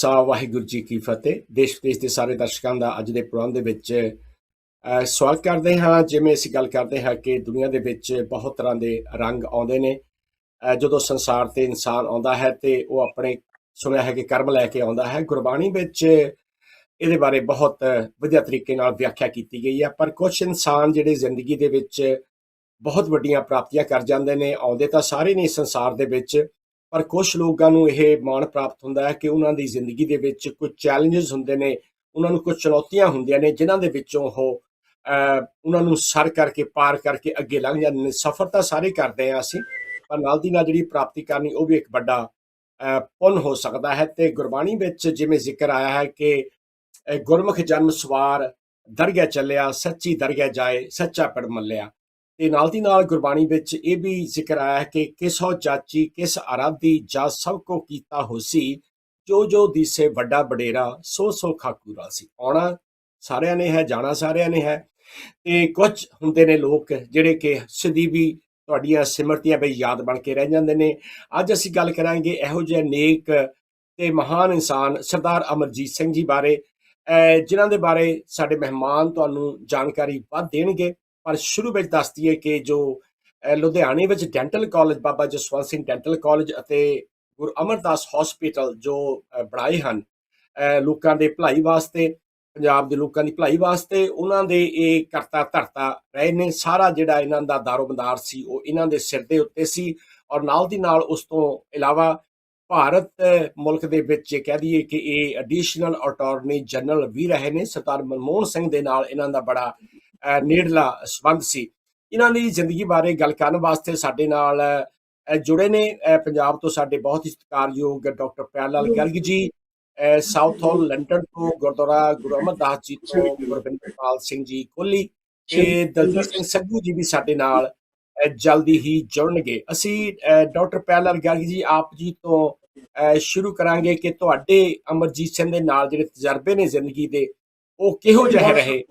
ਸਾ ਵਾਹਿਗੁਰੂ ਜੀ ਕੀ ਫਤਿਹ। ਦੇਸ਼ ਵਿਦੇਸ਼ ਦੇ ਸਾਰੇ ਦਰਸ਼ਕਾਂ ਦਾ ਅੱਜ ਦੇ ਪ੍ਰੋਗਰਾਮ ਦੇ ਵਿੱਚ ਅਹ, ਸਵਾਗਤ ਕਰਦੇ ਹਾਂ। ਜਿਵੇਂ ਅਸੀਂ ਗੱਲ ਕਰਦੇ ਹਾਂ ਕਿ ਦੁਨੀਆ ਦੇ ਵਿੱਚ ਬਹੁਤ ਤਰ੍ਹਾਂ ਦੇ ਰੰਗ ਆਉਂਦੇ ਨੇ। ਜਦੋਂ ਸੰਸਾਰ ਤੇ ਇਨਸਾਨ ਆਉਂਦਾ ਹੈ ਤੇ ਉਹ ਆਪਣੇ ਸੁਣਿਆ ਹੈ ਕਿ ਕਰਮ ਲੈ ਕੇ ਆਉਂਦਾ ਹੈ। ਗੁਰਬਾਣੀ ਵਿੱਚ ਇਹਦੇ ਬਾਰੇ ਬਹੁਤ ਵਧੀਆ ਤਰੀਕੇ ਨਾਲ ਵਿਆਖਿਆ ਕੀਤੀ ਗਈ ਹੈ। ਪਰ ਕੁਝ ਇਨਸਾਨ ਜਿਹੜੇ ਜ਼ਿੰਦਗੀ ਦੇ ਵਿੱਚ ਬਹੁਤ ਵੱਡੀਆਂ ਪ੍ਰਾਪਤੀਆਂ ਕਰ ਜਾਂਦੇ ਨੇ ਆਉਂਦੇ ਤਾਂ ਸਾਰੇ ਨੇ ਸੰਸਾਰ ਦੇ ਵਿੱਚ। ਪਰ ਕੁਝ ਲੋਕਾਂ ਨੂੰ ਇਹ ਮਾਣ ਪ੍ਰਾਪਤ ਹੁੰਦਾ ਹੈ ਕਿ ਉਹਨਾਂ ਦੀ ਜ਼ਿੰਦਗੀ ਦੇ ਵਿੱਚ ਕੁਝ ਚੈਲੰਜਸ ਹੁੰਦੇ ਨੇ, ਉਹਨਾਂ ਨੂੰ ਕੁਝ ਚੁਣੌਤੀਆਂ ਹੁੰਦੀਆਂ ਨੇ, ਜਿਨ੍ਹਾਂ ਦੇ ਵਿੱਚੋਂ ਉਹ ਉਹਨਾਂ ਨੂੰ ਸਰ ਕਰਕੇ, ਪਾਰ ਕਰਕੇ ਅੱਗੇ ਲੰਘ ਜਾਂਦੇ ਨੇ। ਸਫ਼ਰ ਤਾਂ ਸਾਰੇ ਕਰਦੇ ਆ ਅਸੀਂ, ਪਰ ਨਾਲ ਦੀ ਨਾਲ ਜਿਹੜੀ ਪ੍ਰਾਪਤੀ ਕਰਨੀ, ਉਹ ਵੀ ਇੱਕ ਵੱਡਾ ਪੁੰਨ ਹੋ ਸਕਦਾ ਹੈ। ਤੇ ਗੁਰਬਾਣੀ ਵਿੱਚ ਜਿਵੇਂ ਜ਼ਿਕਰ ਆਇਆ ਹੈ ਕਿ ਗੁਰਮੁਖ ਜਨਮ ਸਵਾਰ, ਦਰਗਹਿ ਚੱਲਿਆ, ਸੱਚੀ ਦਰਗਹਿ ਜਾਏ, ਸੱਚਾ ਪੜ ਮੱਲਿਆ। ਤੇ ਨਾਲ ਦੀ ਨਾਲ ਗੁਰਬਾਣੀ ਵਿੱਚ ਇਹ ਵੀ ਜ਼ਿਕਰ ਆਇਆ ਹੈ ਕਿ ਕਿਸ ਹੋ ਚਾਚੀ ਕਿਸ ਆਰਾਧੀ ਜਾ ਸਭ ਕੋ ਕੀਤਾ ਹੋਸੀ ਜੋ ਜੋ ਦੀਸੇ ਵੱਡਾ ਬਡੇਰਾ ਸੋ ਸੋ ਖਾਕੂਰਾ ਸੀ। ਆਉਣਾ ਸਾਰਿਆਂ ਨੇ ਹੈ, ਜਾਣਾ ਸਾਰਿਆਂ ਨੇ ਹੈ। ਤੇ ਕੁਝ ਹੁੰਦੇ ਨੇ ਲੋਕ ਜਿਹੜੇ ਕਿ ਸਦੀ ਵੀ ਤੁਹਾਡੀਆਂ ਸਿਮਰਤੀਆਂ ਬਈ ਯਾਦ ਬਣ ਕੇ ਰਹਿ ਜਾਂਦੇ ਨੇ। ਅੱਜ ਅਸੀਂ ਗੱਲ ਕਰਾਂਗੇ ਇਹੋ ਜਿਹੇ ਨੇਕ ਤੇ ਮਹਾਨ ਇਨਸਾਨ ਸਰਦਾਰ ਅਮਰਜੀਤ ਸਿੰਘ ਜੀ ਬਾਰੇ। ਅਹ ਜਿਨ੍ਹਾਂ ਦੇ ਬਾਰੇ ਸਾਡੇ ਮਹਿਮਾਨ ਤੁਹਾਨੂੰ ਜਾਣਕਾਰੀ ਵੱਧ ਦੇਣਗੇ। ਪਰ ਸ਼ੁਰੂ ਵਿੱਚ ਦੱਸ ਦਈਏ ਕਿ ਜੋ ਲੁਧਿਆਣੇ ਵਿੱਚ dental college Baba Jaswant Singh dental college ਅਤੇ ਗੁਰੂ ਅਮਰਦਾਸ ਹਸਪੀਟਲ ਜੋ ਬਣਾਏ ਹਨ ਲੋਕਾਂ ਦੇ ਭਲਾਈ ਵਾਸਤੇ, ਪੰਜਾਬ ਦੇ ਲੋਕਾਂ ਦੀ ਭਲਾਈ ਵਾਸਤੇ, ਉਹਨਾਂ ਦੇ ਇਹ ਕਰਤਾ ਧਰਤਾ ਰਹੇ ਨੇ। ਸਾਰਾ ਜਿਹੜਾ ਇਹਨਾਂ ਦਾ ਦਾਰੋਮਦਾਰ ਸੀ, ਉਹ ਇਹਨਾਂ ਦੇ ਸਿਰ ਦੇ ਉੱਤੇ ਸੀ ਔਰ ਨਾਲ ਦੀ ਨਾਲ ਉਸ ਤੋਂ ਇਲਾਵਾ ਭਾਰਤ ਮੁਲਕ ਦੇ ਵਿੱਚ ਇਹ ਕਹਿ ਦਈਏ ਕਿ ਇਹ ਐਡੀਸ਼ਨਲ ਅਟਾਰਨੀ ਜਨਰਲ ਵੀ ਰਹੇ ਨੇ। ਸਰਦਾਰ ਮਨਮੋਹਨ ਸਿੰਘ ਦੇ ਨਾਲ ਇਹਨਾਂ ਦਾ ਬੜਾ ਨੇੜਲਾ ਸੰਬੰਧ ਸੀ। ਇਹਨਾਂ ਦੀ ਜ਼ਿੰਦਗੀ ਬਾਰੇ ਗੱਲ ਕਰਨ ਵਾਸਤੇ ਸਾਡੇ ਨਾਲ ਜੁੜੇ ਨੇ। ਪੰਜਾਬ ਤੋਂ ਸਾਡੇ ਬਹੁਤ ਹੀ ਸਤਿਕਾਰਯੋਗ ਡਾਕਟਰ ਪਿਆਰਲਾਲ ਗਰਗ ਜੀ ਸਾਊਥ ਹਾਲ ਲੰਡਨ ਤੋਂ ਗੁਰਦੁਆਰਾ ਗੁਰੂ ਅਮਰਦਾਸ ਜੀ ਤੋਂ ਗੁਰਬਿੰਦਰਪਾਲ ਸਿੰਘ ਜੀ ਕੋਹਲੀ ਤੇ ਦਲਜੀਤ ਸਿੰਘ ਸੱਗੂ ਜੀ ਵੀ ਸਾਡੇ ਨਾਲ ਜਲਦੀ ਹੀ ਜੁੜਨਗੇ। ਅਸੀਂ ਡਾਕਟਰ ਪਿਆਰਲਾਲ ਗਰਗ ਜੀ ਆਪ ਜੀ ਤੋਂ ਸ਼ੁਰੂ ਕਰਾਂਗੇ ਕਿ ਤੁਹਾਡੇ ਅਮਰਜੀਤ ਸਿੰਘ ਦੇ ਨਾਲ ਜਿਹੜੇ ਤਜਰਬੇ ਨੇ ਜ਼ਿੰਦਗੀ ਦੇ ਉਹ ਕਿਹੋ ਜਿਹੇ ਰਹੇ?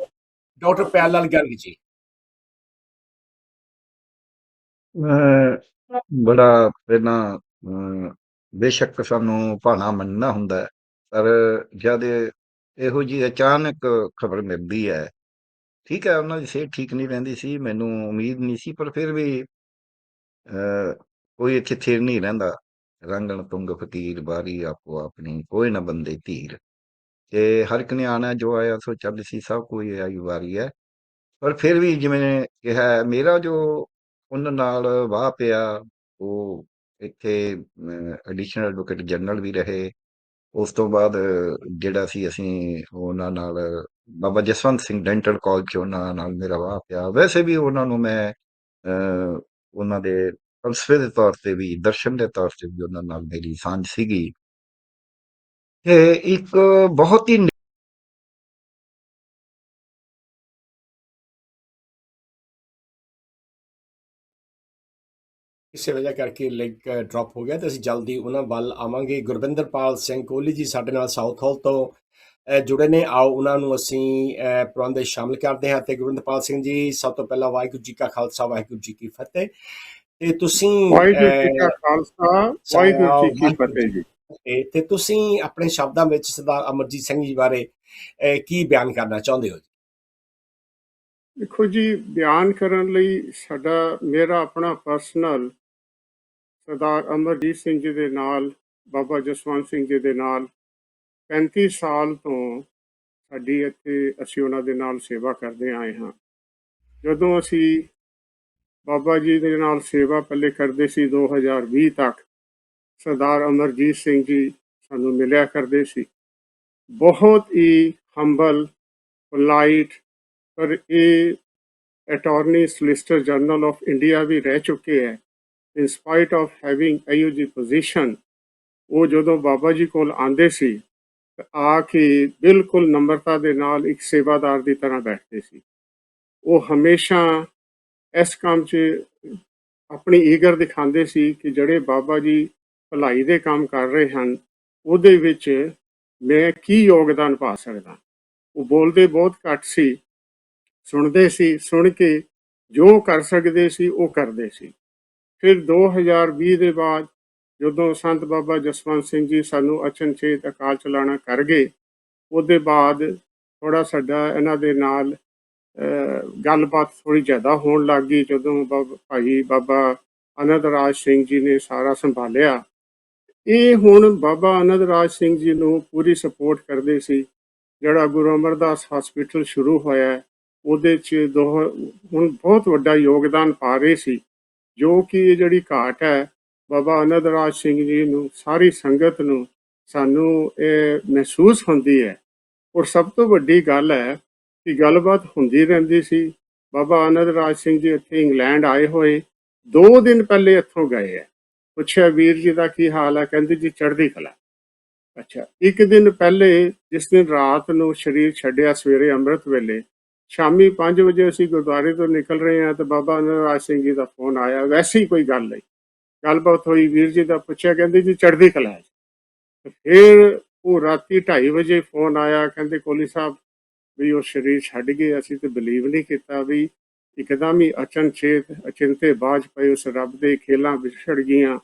ਡਾਕਟਰ ਪਿਆਰਲਾਲ ਗਰਗ ਬੜਾ ਪਹਿਲਾਂ ਬੇਸ਼ੱਕ ਸਾਨੂੰ ਭਾਣਾ ਮੰਨਣਾ ਹੁੰਦਾ ਹੈ, ਪਰ ਜਦ ਇਹੋ ਜੀ ਅਚਾਨਕ ਖਬਰ ਮਿਲਦੀ ਹੈ ਠੀਕ ਹੈ ਉਹਨਾਂ ਦੀ ਸਿਹਤ ਠੀਕ ਨਹੀਂ ਰਹਿੰਦੀ ਸੀ ਮੈਨੂੰ ਉਮੀਦ ਨਹੀਂ ਸੀ ਪਰ ਫਿਰ ਵੀ ਅਹ ਕੋਈ ਇੱਥੇ ਥਿਰ ਨਹੀਂ ਰਹਿੰਦਾ। ਰੰਗਣ ਤੁੰਗ ਫਕੀਰ ਬਾਰੀ ਆਪੋ ਆਪਣੀ ਕੋਈ ਨਾ ਬੰਦੇ ਧੀਰ। ਤੇ ਹਰ ਇੱਕ ਨੇ ਆਣਾ ਜੋ ਆਇਆ ਸੋ ਚੱਲ ਸੀ ਸਭ ਕੋਈ ਆਈ ਵਾਰੀ ਹੈ। ਪਰ ਫਿਰ ਵੀ ਜਿਵੇਂ ਕਿਹਾ ਮੇਰਾ ਜੋ ਉਹਨਾਂ ਨਾਲ ਵਾਹ ਪਿਆ, ਉਹ ਇੱਥੇ ਐਡੀਸ਼ਨਲ ਐਡਵੋਕੇਟ ਜਨਰਲ ਵੀ ਰਹੇ। ਉਸ ਤੋਂ ਬਾਅਦ ਜਿਹੜਾ ਸੀ, ਅਸੀਂ ਉਹਨਾਂ ਨਾਲ, ਬਾਬਾ ਜਸਵੰਤ ਸਿੰਘ ਡੈਂਟਲ ਕਾਲਜ ਚ ਉਹਨਾਂ ਨਾਲ ਮੇਰਾ ਵਾਹ ਪਿਆ। ਵੈਸੇ ਵੀ ਉਹਨਾਂ ਨੂੰ ਮੈਂ ਉਹਨਾਂ ਦੇ, ਫਲਸਫੇ ਦੇ ਤੌਰ ਤੇ ਵੀ, ਦਰਸ਼ਨ ਦੇ ਤੌਰ ਤੇ ਵੀ ਉਹਨਾਂ ਨਾਲ ਮੇਰੀ ਸਾਂਝ ਸੀਗੀ। ਇੱਕ ਬਹੁਤ ਹੀ ਕਿਸੇ ਵਜ੍ਹਾ ਕਰਕੇ ਲਿੰਕ ਡ੍ਰੌਪ ਹੋ ਗਿਆ ਤੇ ਅਸੀਂ ਜਲਦੀ ਉਹਨਾਂ ਵੱਲ ਆਵਾਂਗੇ। ਗੁਰਵਿੰਦਰਪਾਲ ਸਿੰਘ ਕੋਹਲੀ ਜੀ ਸਾਡੇ ਨਾਲ ਸਾਊਥ ਹਾਲ ਤੋਂ ਜੁੜੇ ਨੇ। ਆਓ ਉਹਨਾਂ ਨੂੰ ਅਸੀਂ ਪ੍ਰੋਗਰਾਮ ਦੇ ਸ਼ਾਮਲ ਕਰਦੇ ਹਾਂ ਤੇ ਗੁਰਵਿੰਦਰਪਾਲ ਸਿੰਘ ਜੀ ਸਭ ਤੋਂ ਪਹਿਲਾਂ ਵਾਹਿਗੁਰੂ ਜੀ ਕਾ ਖਾਲਸਾ ਵਾਹਿਗੁਰੂ ਜੀ ਕੀ ਫਤਿਹ। ਤੇ ਤੁਸੀਂ ਵਾਹਿਗੁਰੂ ਜੀ ਕਾ ਖਾਲਸਾ ਵਾਹਿਗੁਰੂ ਜੀ ਕੀ ਫਤਿਹ ਜੀ। ਤੇ ਤੇ ਤੁਸੀਂ ਆਪਣੇ ਸ਼ਬਦਾਂ ਵਿੱਚ ਸਰਦਾਰ ਅਮਰਜੀਤ ਸਿੰਘ ਜੀ ਬਾਰੇ ਕੀ ਬਿਆਨ ਕਰਨਾ ਚਾਹੁੰਦੇ ਹੋ ਜੀ? ਦੇਖੋ ਜੀ, ਬਿਆਨ ਕਰਨ ਲਈ ਸਾਡਾ, ਮੇਰਾ ਆਪਣਾ ਪਰਸਨਲ ਸਰਦਾਰ ਅਮਰਜੀਤ ਸਿੰਘ ਜੀ ਦੇ ਨਾਲ, ਬਾਬਾ ਜਸਵੰਤ ਸਿੰਘ ਜੀ ਦੇ ਨਾਲ 35 ਸਾਲ ਤੋਂ ਸਾਡੀ ਇੱਥੇ ਅਸੀਂ ਉਹਨਾਂ ਦੇ ਨਾਲ ਸੇਵਾ ਕਰਦੇ ਆਏ ਹਾਂ। ਜਦੋਂ ਅਸੀਂ ਬਾਬਾ ਜੀ ਦੇ ਨਾਲ ਸੇਵਾ ਪਹਿਲੇ ਕਰਦੇ ਸੀ 2020 ਤੱਕ ਸਰਦਾਰ ਅਮਰਜੀਤ ਸਿੰਘ ਜੀ ਸਾਨੂੰ ਮਿਲਿਆ ਕਰਦੇ ਸੀ। ਬਹੁਤ ਹੀ ਹੰਬਲ ਪੋਲਾਈਟ ਪਰ ਇਹ attorney solicitor general of India ਵੀ ਰਹਿ ਚੁੱਕੇ ਹੈ। ਇਨ ਸਪਾਈਟ ਆਫ ਹੈਵਿੰਗ ਆਈਓ ਜੀ ਪੋਜੀਸ਼ਨ ਉਹ ਜਦੋਂ ਬਾਬਾ ਜੀ ਕੋਲ ਆਂਦੇ ਸੀ, ਤਾਂ ਆ ਕੇ ਬਿਲਕੁਲ ਨમ્રਤਾ ਦੇ ਨਾਲ ਇੱਕ ਸੇਵਾਦਾਰ ਦੀ ਤਰ੍ਹਾਂ ਬੈਠਦੇ ਸੀ। ਉਹ ਹਮੇਸ਼ਾ ਇਸ ਕੰਮ 'ਚ ਆਪਣੀ ਈਗਰ ਦਿਖਾਉਂਦੇ ਸੀ ਕਿ ਜਿਹੜੇ ਬਾਬਾ ਜੀ ਭਲਾਈ ਦੇ ਕੰਮ ਕਰ ਰਹੇ ਹਨ, ਉਹਦੇ ਵਿੱਚ ਮੈਂ ਕੀ ਯੋਗਦਾਨ ਪਾ ਸਕਦਾ? ਉਹ ਬੋਲਦੇ ਬਹੁਤ ਘੱਟ ਸੀ, ਸੁਣਦੇ ਸੀ, ਸੁਣ ਕੇ ਜੋ ਕਰ ਸਕਦੇ ਸੀ, ਉਹ ਕਰਦੇ ਸੀ। ਫਿਰ 2020 ਦੇ ਬਾਅਦ ਜਦੋਂ ਸੰਤ ਬਾਬਾ ਜਸਵੰਤ ਸਿੰਘ ਜੀ ਸਾਨੂੰ ਅਚਨਚੇਤ ਅਕਾਲ ਚਲਾਣਾ ਕਰ ਗਏ, ਉਹਦੇ ਬਾਅਦ ਥੋੜਾ ਸਾਡਾ ਇਹਨਾਂ ਦੇ ਨਾਲ ਗੱਲਬਾਤ ਥੋੜੀ ਜ਼ਿਆਦਾ ਹੋਣ ਲੱਗ ਗਈ। ਜਦੋਂ ਬਾਬਾ, ਭਾਈ ਬਾਬਾ ਅਨੰਦ ਰਾਜ ਸਿੰਘ ਜੀ ਨੇ ਸਾਰਾ ਸੰਭਾਲਿਆ ਇਹ ਹੁਣ ਬਾਬਾ ਆਨੰਦ ਰਾਜ ਸਿੰਘ ਜੀ ਨੂੰ ਪੂਰੀ ਸਪੋਰਟ ਕਰਦੇ ਸੀ, ਜਿਹੜਾ ਗੁਰੂ ਅਮਰਦਾਸ ਹਸਪੀਟਲ ਸ਼ੁਰੂ ਹੋਇਆ ਉਹਦੇ ਚ ਦੋ ਹੁਣ ਬਹੁਤ ਵੱਡਾ ਯੋਗਦਾਨ ਪਾ ਰਹੇ ਸੀ, ਜੋ ਕਿ ਇਹ ਜਿਹੜੀ ਘਾਟ ਹੈ, ਬਾਬਾ ਆਨੰਦ ਰਾਜ ਸਿੰਘ ਜੀ ਨੂੰ, ਸਾਰੀ ਸੰਗਤ ਨੂੰ, ਸਾਨੂੰ ਇਹ ਮਹਿਸੂਸ ਹੁੰਦੀ ਹੈ। ਔਰ ਸਭ ਤੋਂ ਵੱਡੀ ਗੱਲ ਹੈ ਕਿ ਗੱਲਬਾਤ ਹੁੰਦੀ ਰਹਿੰਦੀ ਸੀ, ਬਾਬਾ ਆਨੰਦ ਰਾਜ ਸਿੰਘ ਜੀ ਇੱਥੇ ਇੰਗਲੈਂਡ ਆਏ ਹੋਏ, ਦੋ ਦਿਨ ਪਹਿਲੇ ਇੱਥੋਂ ਗਏ ਹੈ। ਪੁੱਛਿਆ, ਵੀਰ ਜੀ ਦਾ ਕੀ ਹਾਲ ਹੈ? ਕਹਿੰਦੇ, ਜੀ, ਚੜ੍ਹਦੀ ਕਲਾ। ਅੱਛਾ, ਇੱਕ ਦਿਨ ਪਹਿਲੇ ਜਿਸ ਦਿਨ ਰਾਤ ਨੂੰ ਸਰੀਰ ਛੱਡਿਆ ਸਵੇਰੇ ਅੰਮ੍ਰਿਤ ਵੇਲੇ, ਸ਼ਾਮੀ 5 ਵਜੇ ਅਸੀਂ ਗੁਰਦੁਆਰੇ ਤੋਂ ਨਿਕਲ ਰਹੇ ਹਾਂ ਤੇ ਬਾਬਾ ਆਨੰਦ ਸਿੰਘ ਜੀ ਦਾ ਫੋਨ ਆਇਆ, ਵੈਸੇ ਹੀ ਕੋਈ ਗੱਲ ਨਹੀਂ। ਗੱਲਬਾਤ ਹੋਈ, ਵੀਰ ਜੀ ਦਾ ਪੁੱਛਿਆ, ਕਹਿੰਦੇ, ਜੀ, ਚੜ੍ਹਦੀ ਕਲਾ ਹੈ। ਫਿਰ ਉਹ ਰਾਤੀ 2:30 ਵਜੇ ਫੋਨ ਆਇਆ, ਕਹਿੰਦੇ, ਕੋਲੀ ਸਾਹਿਬ, ਵੀ ਉਹ ਸਰੀਰ ਛੱਡ ਗਏ, ਅਸੀਂ ਤੇ ਬਲੀਵ ਨਹੀਂ ਕੀਤਾ ਵੀ ਇੱਕਦਮ ਹੀ ਅਚਨਚੇਤ ਅਚਿੰਤੇ ਬਾਜ ਪਏ ਉਸ ਰੱਬ ਦੇ ਖੇਲਾਂ ਵਿਛੜ ਗਈਆਂ।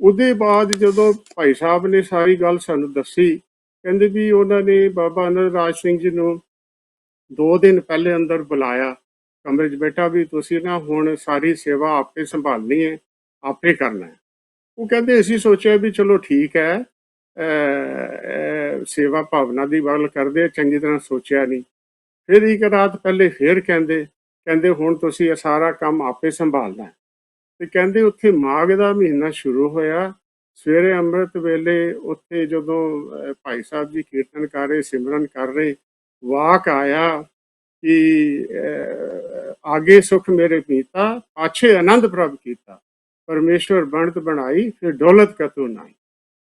ਉਹਦੇ ਬਾਅਦ ਜਦੋਂ ਭਾਈ ਸਾਹਿਬ ਨੇ ਸਾਰੀ ਗੱਲ ਸਾਨੂੰ ਦੱਸੀ, ਕਹਿੰਦੇ ਵੀ ਉਹਨਾਂ ਨੇ ਬਾਬਾ ਅਨੰਦ ਰਾਜ ਸਿੰਘ ਜੀ ਨੂੰ ਦੋ ਦਿਨ ਪਹਿਲੇ ਅੰਦਰ ਬੁਲਾਇਆ। ਕਮਰੇ 'ਚ ਬੈਠਾ ਵੀ ਤੁਸੀਂ ਨਾ ਹੁਣ ਸਾਰੀ ਸੇਵਾ ਆਪੇ ਸੰਭਾਲਣੀ ਹੈ, ਆਪੇ ਕਰਨਾ ਹੈ। ਉਹ ਕਹਿੰਦੇ, ਅਸੀਂ ਸੋਚਿਆ ਵੀ ਚਲੋ ਠੀਕ ਹੈ ਸੇਵਾ ਭਾਵਨਾ ਦੀ ਗੱਲ ਕਰਦੇ ਚੰਗੀ ਤਰ੍ਹਾਂ ਸੋਚਿਆ ਨਹੀਂ। ਫਿਰ ਇੱਕ ਰਾਤ ਪਹਿਲੇ ਫਿਰ ਕਹਿੰਦੇ ਕਹਿੰਦੇ ਹੁਣ ਤੁਸੀਂ ਇਹ ਸਾਰਾ ਕੰਮ ਆਪੇ ਸੰਭਾਲਣਾ ਹੈ। ਤੇ ਕਹਿੰਦੇ ਉੱਥੇ ਮਾਘ ਦਾ ਮਹੀਨਾ ਸ਼ੁਰੂ ਹੋਇਆ। ਸਵੇਰੇ ਅੰਮ੍ਰਿਤ ਵੇਲੇ ਉੱਥੇ ਜਦੋਂ ਭਾਈ ਸਾਹਿਬ ਜੀ ਕੀਰਤਨ ਕਰ ਰਹੇ, ਸਿਮਰਨ ਕਰ ਰਹੇ, ਵਾਕ ਆਇਆ ਕਿ ਆਗੇ ਸੁਖ ਮੇਰੇ ਪੀਤਾ, ਪਾਛੇ ਆਨੰਦ ਪ੍ਰਭ ਕੀਤਾ। ਪਰਮੇਸ਼ਵਰ ਬਣਤ ਬਣਾਈ, ਫਿਰ ਦੌਲਤ ਕਤੂ ਨਾਈ।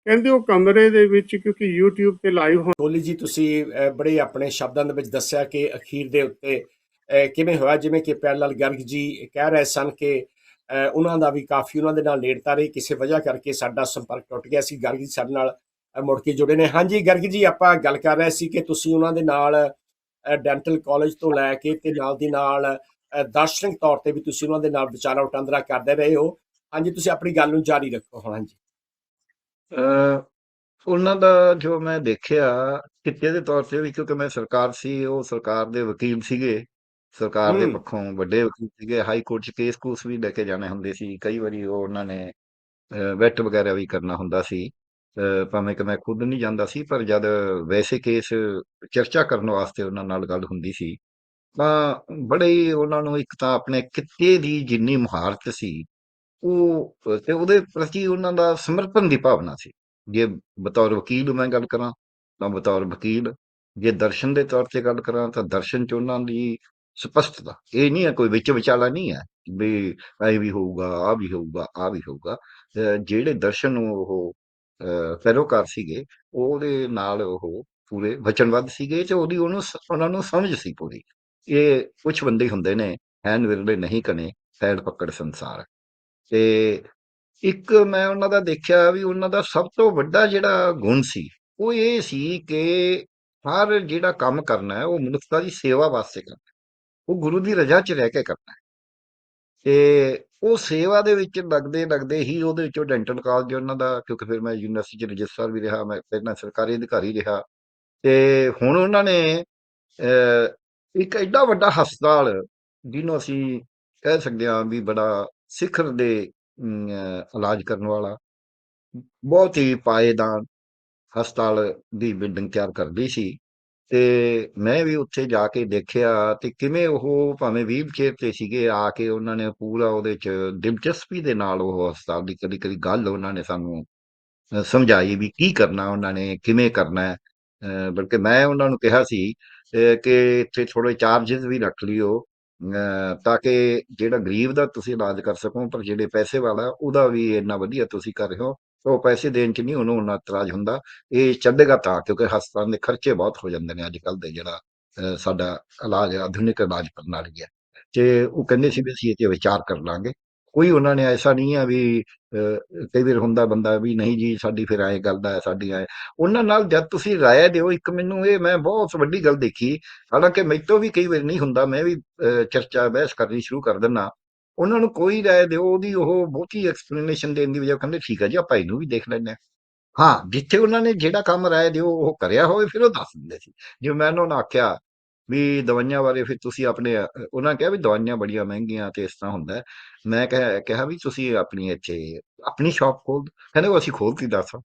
ਕਹਿੰਦੇ ਉਹ ਕਮਰੇ ਦੇ ਵਿੱਚ, ਕਿਉਂਕਿ YouTube ਤੇ ਲਾਈਵ ਕੋਲੀ ਜੀ, ਤੁਸੀਂ ਬੜੇ ਆਪਣੇ ਸ਼ਬਦਾਂ ਦੇ ਵਿੱਚ ਦੱਸਿਆ ਕਿ ਅਖੀਰ ਦੇ ਉੱਤੇ ਕਿਵੇਂ ਹੋਇਆ? ਜਿਵੇਂ ਕਿ ਪਿਆਰ ਲਾਲ ਗਰਗ ਜੀ ਕਹਿ ਰਹੇ ਸਨ ਕਿ ਉਹਨਾਂ ਦਾ ਵੀ ਕਾਫੀ ਉਹਨਾਂ ਦੇ ਨਾਲ ਨੇੜਤਾ ਰਹੀ, ਕਿਸੇ ਵਜ੍ਹਾ ਕਰਕੇ ਸਾਡਾ ਸੰਪਰਕ ਟੁੱਟ ਗਿਆ ਸੀ। ਗਰਗ ਜੀ ਸਾਡੇ ਨਾਲ ਮੁੜ ਕੇ ਜੁੜੇ ਨੇ। ਹਾਂਜੀ, ਗਰਗ ਜੀ, ਆਪਾਂ ਗੱਲ ਕਰ ਰਹੇ ਸੀ ਕਿ ਤੁਸੀਂ ਉਹਨਾਂ ਦੇ ਨਾਲ ਡੈਂਟਲ ਕਾਲਜ ਤੋਂ ਲੈ ਕੇ ਤੇ ਨਾਲ ਦੀ ਨਾਲ ਦਾਰਸ਼ਨਿਕ ਤੌਰ ਤੇ ਵੀ ਤੁਸੀਂ ਉਹਨਾਂ ਦੇ ਨਾਲ ਵਿਚਾਰਾ ਵਟਾਂਦਰਾ ਕਰਦੇ ਰਹੇ ਹੋ। ਹਾਂਜੀ, ਤੁਸੀਂ ਆਪਣੀ ਗੱਲ ਨੂੰ ਜਾਰੀ ਰੱਖੋ ਹੁਣ। ਹਾਂਜੀ। ਉਹਨਾਂ ਦਾ ਜੋ ਮੈਂ ਦੇਖਿਆ, ਕਿੱਤੇ ਦੇ ਤੌਰ ਤੇ ਵੀ ਕਿਉਂਕਿ ਮੈਂ ਸਰਕਾਰ ਸੀ, ਉਹ ਸਰਕਾਰ ਦੇ ਵਕੀਲ ਸੀਗੇ। ਸਰਕਾਰ ਦੇ ਹੂੰ। ਪੱਖੋਂ ਵੱਡੇ ਵਕੀਲ ਸੀਗੇ ਹਾਈ ਕੋਰਟ 'ਚ ਕੇਸ ਕੂਸ ਵੀ ਲੈ ਕੇ ਜਾਣੇ ਹੁੰਦੇ ਸੀ। ਕਈ ਵਾਰੀ ਉਹ ਉਹਨਾਂ ਨੇ ਵੈਟ ਵਗੈਰਾ ਵੀ ਕਰਨਾ ਹੁੰਦਾ ਸੀ। ਅ, ਭਾਵੇਂ ਕਿ ਮੈਂ ਖੁਦ ਨਹੀਂ ਜਾਂਦਾ ਸੀ ਪਰ ਜਦ ਵੈਸੇ ਕੇਸ ਚਰਚਾ ਕਰਨ ਵਾਸਤੇ ਉਹਨਾਂ ਨਾਲ ਗੱਲ ਹੁੰਦੀ ਸੀ ਤਾਂ ਬੜੇ ਹੀ ਉਹਨਾਂ ਨੂੰ ਇੱਕ ਤਾਂ ਆਪਣੇ ਕਿੱਤੇ ਦੀ ਜਿੰਨੀ ਮੁਹਾਰਤ ਸੀ ਉਹ ਤੇ ਉਹਦੇ ਪ੍ਰਤੀ ਉਹਨਾਂ ਦਾ ਸਮਰਪਣ ਦੀ ਭਾਵਨਾ ਸੀ। ਜੇ ਬਤੌਰ ਵਕੀਲ ਮੈਂ ਗੱਲ ਕਰਾਂ ਤਾਂ ਬਤੌਰ ਵਕੀਲ ਜੇ ਦਰਸ਼ਨ ਦੇ ਤੌਰ ਤੇ ਗੱਲ ਕਰਾਂ ਤਾਂ ਦਰਸ਼ਨ ਚ ਉਹਨਾਂ ਦੀ ਸਪਸ਼ਟਤਾ ਇਹ ਨਹੀਂ ਹੈ ਕੋਈ ਵਿੱਚ ਵਿਚਾਲਾ ਨਹੀਂ ਹੈ ਵੀ ਇਹ ਵੀ ਹੋਊਗਾ ਆ ਵੀ ਹੋਊਗਾ ਆ ਵੀ ਹੋਊਗਾ। ਜਿਹੜੇ ਦਰਸ਼ਨ ਨੂੰ ਉਹ ਅਹ ਸੀਗੇ, ਉਹਦੇ ਨਾਲ ਉਹ ਪੂਰੇ ਵਚਨਬੱਧ ਸੀਗੇ ਤੇ ਉਹਦੀ ਉਹਨੂੰ ਉਹਨਾਂ ਨੂੰ ਸਮਝ ਸੀ ਪੂਰੀ। ਇਹ ਕੁਝ ਬੰਦੇ ਹੁੰਦੇ ਨੇ, ਹੈਨ ਵਿਰਲੇ ਨਹੀਂ ਕਨੇ ਫੈੜ ਪਕੜ ਸੰਸਾਰ। ਤੇ ਇੱਕ ਮੈਂ ਉਹਨਾਂ ਦਾ ਦੇਖਿਆ ਵੀ ਉਹਨਾਂ ਦਾ ਸਭ ਤੋਂ ਵੱਡਾ ਜਿਹੜਾ ਗੁਣ ਸੀ, ਉਹ ਇਹ ਸੀ ਕਿ ਹਰ ਜਿਹੜਾ ਕੰਮ ਕਰਨਾ ਹੈ, ਉਹ ਮਨੁੱਖਤਾ ਦੀ ਸੇਵਾ ਵਾਸਤੇ ਕਰਨਾ ਉਹ ਗੁਰੂ ਦੀ ਰਜ਼ਾ 'ਚ ਰਹਿ ਕੇ ਕਰਨਾ ਹੈ। ਤੇ ਉਹ ਸੇਵਾ ਦੇ ਵਿੱਚ ਲੱਗਦੇ ਲੱਗਦੇ ਹੀ ਉਹਦੇ ਵਿੱਚੋਂ ਡੈਂਟਲ ਕਾਲਜ ਉਹਨਾਂ ਦਾ, ਕਿਉਂਕਿ ਫਿਰ ਮੈਂ ਯੂਨੀਵਰਸਿਟੀ 'ਚ ਰਜਿਸਟਰ ਵੀ ਰਿਹਾ, ਮੈਂ ਪਹਿਲਾਂ ਸਰਕਾਰੀ ਅਧਿਕਾਰੀ ਰਿਹਾ। ਤੇ ਹੁਣ ਉਹਨਾਂ ਨੇ ਇੱਕ ਐਡਾ ਵੱਡਾ ਹਸਪਤਾਲ ਜਿਹਨੂੰ ਅਸੀਂ ਕਹਿ ਸਕਦੇ ਹਾਂ ਵੀ ਬੜਾ ਸਿਖਰ ਦੇ ਇਲਾਜ ਕਰਨ ਵਾਲਾ, ਬਹੁਤ ਹੀ ਪਾਏਦਾਨ ਹਸਪਤਾਲ ਦੀ ਬਿਲਡਿੰਗ ਤਿਆਰ ਕਰਦੀ ਸੀ। ਤੇ ਮੈਂ ਵੀ ਉੱਥੇ ਜਾ ਕੇ ਦੇਖਿਆ ਤੇ ਕਿਵੇਂ ਉਹ ਭਾਵੇਂ ਵੀਲ ਚੇਅਰ ਤੇ ਸੀਗੇ ਆ ਕੇ ਉਹਨਾਂ ਨੇ ਪੂਰਾ ਉਹਦੇ ਚ ਦਿਲਚਸਪੀ ਦੇ ਨਾਲ ਉਹ ਹਸਪਤਾਲ ਦੀ ਕਦੀ ਕਦੀ ਗੱਲ ਉਹਨਾਂ ਨੇ ਸਾਨੂੰ ਸਮਝਾਈ ਵੀ ਕੀ ਕਰਨਾ ਉਹਨਾਂ ਨੇ, ਕਿਵੇਂ ਕਰਨਾ ਹੈ। ਬਲਕਿ ਮੈਂ ਉਹਨਾਂ ਨੂੰ ਕਿਹਾ ਸੀ ਕਿ ਇੱਥੇ ਥੋੜੇ ਚਾਰजेस ਵੀ ਰੱਖ ਲਿਓ ਤਾਂ ਕਿ ਜਿਹੜਾ ਗਰੀਬ ਦਾ ਤੁਸੀਂ ਇਲਾਜ ਕਰ ਸਕੋ, ਪਰ ਜਿਹੜੇ ਪੈਸੇ ਵਾਲਾ ਉਹਦਾ ਵੀ ਇੰਨਾ ਵਧੀਆ ਤੁਸੀਂ ਕਰ ਰਹੇ ਹੋ ਉਹ ਪੈਸੇ ਦੇਣ ਚ ਨਹੀਂ ਉਹਨੂੰ ਉਹਨਾਂ ਇਤਰਾਜ਼ ਹੁੰਦਾ। ਇਹ ਚੱਲੇਗਾ ਤਾਂ ਕਿਉਂਕਿ ਹਸਪਤਾਲ ਦੇ ਖਰਚੇ ਬਹੁਤ ਹੋ ਜਾਂਦੇ ਨੇ ਅੱਜ ਕੱਲ ਦੇ ਜਿਹੜਾ ਸਾਡਾ ਇਲਾਜ ਆਧੁਨਿਕ ਇਲਾਜ ਪ੍ਰਣਾਲੀ ਹੈ। ਤੇ ਉਹ ਕਹਿੰਦੇ ਸੀ ਵੀ ਅਸੀਂ ਇਹ ਤੇ ਵਿਚਾਰ ਕਰ ਲਾਂਗੇ। ਕੋਈ ਉਹਨਾਂ ਨੇ ਐਸਾ ਨਹੀਂ ਹੈ ਵੀ ਅ, ਕਈ ਵਾਰ ਹੁੰਦਾ ਬੰਦਾ ਵੀ ਨਹੀਂ ਜੀ ਸਾਡੀ ਫਿਰ ਐ ਗੱਲ ਦਾ ਹੈ, ਸਾਡੀ ਐ। ਉਹਨਾਂ ਨਾਲ ਜਦ ਤੁਸੀਂ ਰਾਏ ਦਿਓ ਇੱਕ ਮੈਨੂੰ ਇਹ ਮੈਂ ਬਹੁਤ ਵੱਡੀ ਗੱਲ ਦੇਖੀ। ਹਾਲਾਂਕਿ ਮੈਤੋਂ ਵੀ ਕਈ ਵਾਰ ਨਹੀਂ ਹੁੰਦਾ ਮੈਂ ਵੀ ਅ, ਚਰਚਾ ਬਹਿਸ ਕਰਨੀ ਸ਼ੁਰੂ ਕਰ ਦਿੰਦਾ। ਉਹਨਾਂ ਨੂੰ ਕੋਈ ਰਾਏ ਦਿਓ, ਉਹਦੀ ਉਹ ਬਹੁਤੀ ਐਕਸਪਲੇਨੇਸ਼ਨ ਦੇਣ ਦੀ ਵਜ੍ਹਾ ਕਹਿੰਦੇ ਠੀਕ ਹੈ ਜੀ, ਆਪਾਂ ਇਹਨੂੰ ਵੀ ਦੇਖ ਲੈਂਦੇ ਹਾਂ। ਹਾਂ, ਜਿੱਥੇ ਉਹਨਾਂ ਨੇ ਜਿਹੜਾ ਕੰਮ ਰਾਏ ਦਿਓ, ਉਹ ਕਰਿਆ ਹੋਵੇ, ਫਿਰ ਉਹ ਦੱਸ ਦਿੰਦੇ ਸੀ। ਜਿਵੇਂ ਮੈਂ ਉਹਨਾਂ ਨੂੰ ਆਖਿਆ ਵੀ ਦਵਾਈਆਂ ਬਾਰੇ ਫਿਰ ਤੁਸੀਂ ਆਪਣੇ, ਉਹਨਾਂ ਕਿਹਾ ਵੀ ਦਵਾਈਆਂ ਬੜੀਆਂ ਮਹਿੰਗੀਆਂ ਤੇ ਇਸ ਤਰ੍ਹਾਂ ਹੁੰਦਾ ਮੈਂ ਕਿਹਾ ਕਿਹਾ ਵੀ ਤੁਸੀਂ ਆਪਣੀ ਇੱਥੇ, ਆਪਣੀ ਸ਼ਾਪ ਖੋਲ ਕਹਿੰਦੇ ਉਹ ਅਸੀਂ ਖੋਲਤੀ ਦੱਸ।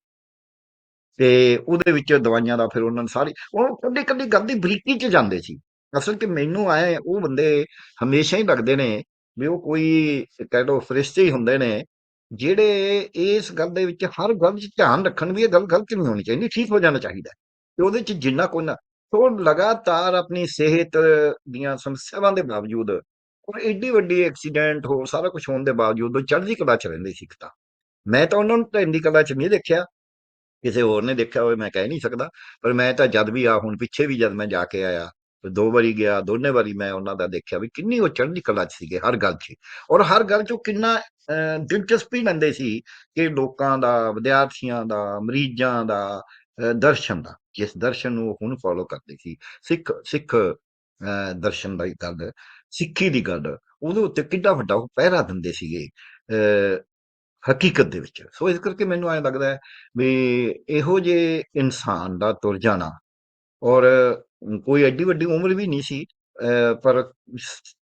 ਤੇ ਉਹਦੇ ਵਿੱਚ ਦਵਾਈਆਂ ਦਾ ਫਿਰ ਉਹਨਾਂ ਨੇ ਸਾਰੀ, ਉਹ ਕੱਢੀ ਕੱਢੀ ਗੱਲ ਦੀ ਬਰੀਕੀ ਚ ਜਾਂਦੇ ਸੀ। ਅਸਲ ਕਿ ਮੈਨੂੰ ਆਏ, ਉਹ ਬੰਦੇ ਹਮੇਸ਼ਾ ਹੀ ਲੱਗਦੇ ਨੇ ਵੀ ਉਹ ਕੋਈ ਕਹਿ ਲਓ ਫਰਿਸ਼ਤੇ ਹੀ ਹੁੰਦੇ ਨੇ, ਜਿਹੜੇ ਇਸ ਗੱਲ ਦੇ ਵਿੱਚ ਹਰ ਗੱਲ 'ਚ ਧਿਆਨ ਰੱਖਣ ਵੀ ਇਹ ਗੱਲ ਗਲਤ ਨਹੀਂ ਹੋਣੀ ਚਾਹੀਦੀ, ਠੀਕ ਹੋ ਜਾਣਾ ਚਾਹੀਦਾ ਹੈ। ਤੇ ਉਹਦੇ 'ਚ ਜਿੰਨਾ ਕੋਈ ਨਾ ਉਹ ਲਗਾਤਾਰ ਆਪਣੀ ਸਿਹਤ ਦੀਆਂ ਸਮੱਸਿਆਵਾਂ ਦੇ ਬਾਵਜੂਦ ਔਰ ਏਡੀ ਵੱਡੀ ਐਕਸੀਡੈਂਟ ਹੋ ਸਾਰਾ ਕੁਝ ਹੋਣ ਦੇ ਬਾਵਜੂਦ ਉਹ ਚੜ੍ਹਦੀ ਕਲਾ 'ਚ ਰਹਿੰਦੇ ਸੀ ਇੱਕ ਤਾਂ ਮੈਂ ਤਾਂ ਉਹਨਾਂ ਨੂੰ ਚੜ੍ਹਦੀ ਕਲਾ 'ਚ ਨਹੀਂ ਦੇਖਿਆ ਕਿਸੇ ਹੋਰ ਨੇ ਦੇਖਿਆ ਹੋਵੇ ਮੈਂ ਕਹਿ ਨਹੀਂ ਸਕਦਾ, ਪਰ ਮੈਂ ਤਾਂ ਜਦ ਵੀ ਆ ਹੁਣ ਪਿੱਛੇ ਵੀ ਜਦ ਮੈਂ ਜਾ ਕੇ ਆਇਆ ਦੋ ਵਾਰੀ ਗਿਆ ਦੋਨੇ ਵਾਰੀ ਮੈਂ ਉਹਨਾਂ ਦਾ ਦੇਖਿਆ ਵੀ ਕਿੰਨੀ ਉਹ ਚੜ੍ਹਦੀ ਕਲਾ 'ਚ ਸੀਗੇ ਹਰ ਗੱਲ 'ਚ ਔਰ ਹਰ ਗੱਲ 'ਚ ਉਹ ਕਿੰਨਾ ਅਹ, ਦਿਲਚਸਪੀ ਲੈਂਦੇ ਸੀ ਕਿ ਲੋਕਾਂ ਦਾ ਵਿਦਿਆਰਥੀਆਂ ਦਾ ਮਰੀਜ਼ਾਂ ਦਾ ਦਰਸ਼ਨ ਦਾ ਜਿਸ ਦਰਸ਼ਨ ਨੂੰ ਉਹ ਹੁਣ ਫੋਲੋ ਕਰਦੇ ਸੀ। ਸਿੱਖ ਸਿੱਖ ਅਹ, ਦਰਸ਼ਨ ਦੀ ਗੱਲ ਸਿੱਖੀ ਦੀ ਗੱਲ ਉਹਦੇ ਉੱਤੇ ਕਿੰਨਾ ਵੱਡਾ ਉਹ ਪਹਿਰਾ ਦਿੰਦੇ ਸੀਗੇ ਅਹ, ਹਕੀਕਤ ਦੇ ਵਿੱਚ। ਸੋ ਇਸ ਕਰਕੇ ਮੈਨੂੰ ਐਂ ਲੱਗਦਾ ਹੈ ਵੀ ਇਹੋ ਜਿਹੇ ਇਨਸਾਨ ਦਾ ਤੁਰ ਜਾਣਾ ਔਰ ਕੋਈ ਐਡੀ ਵੱਡੀ ਉਮਰ ਵੀ ਨਹੀਂ ਸੀ ਅਹ, ਪਰ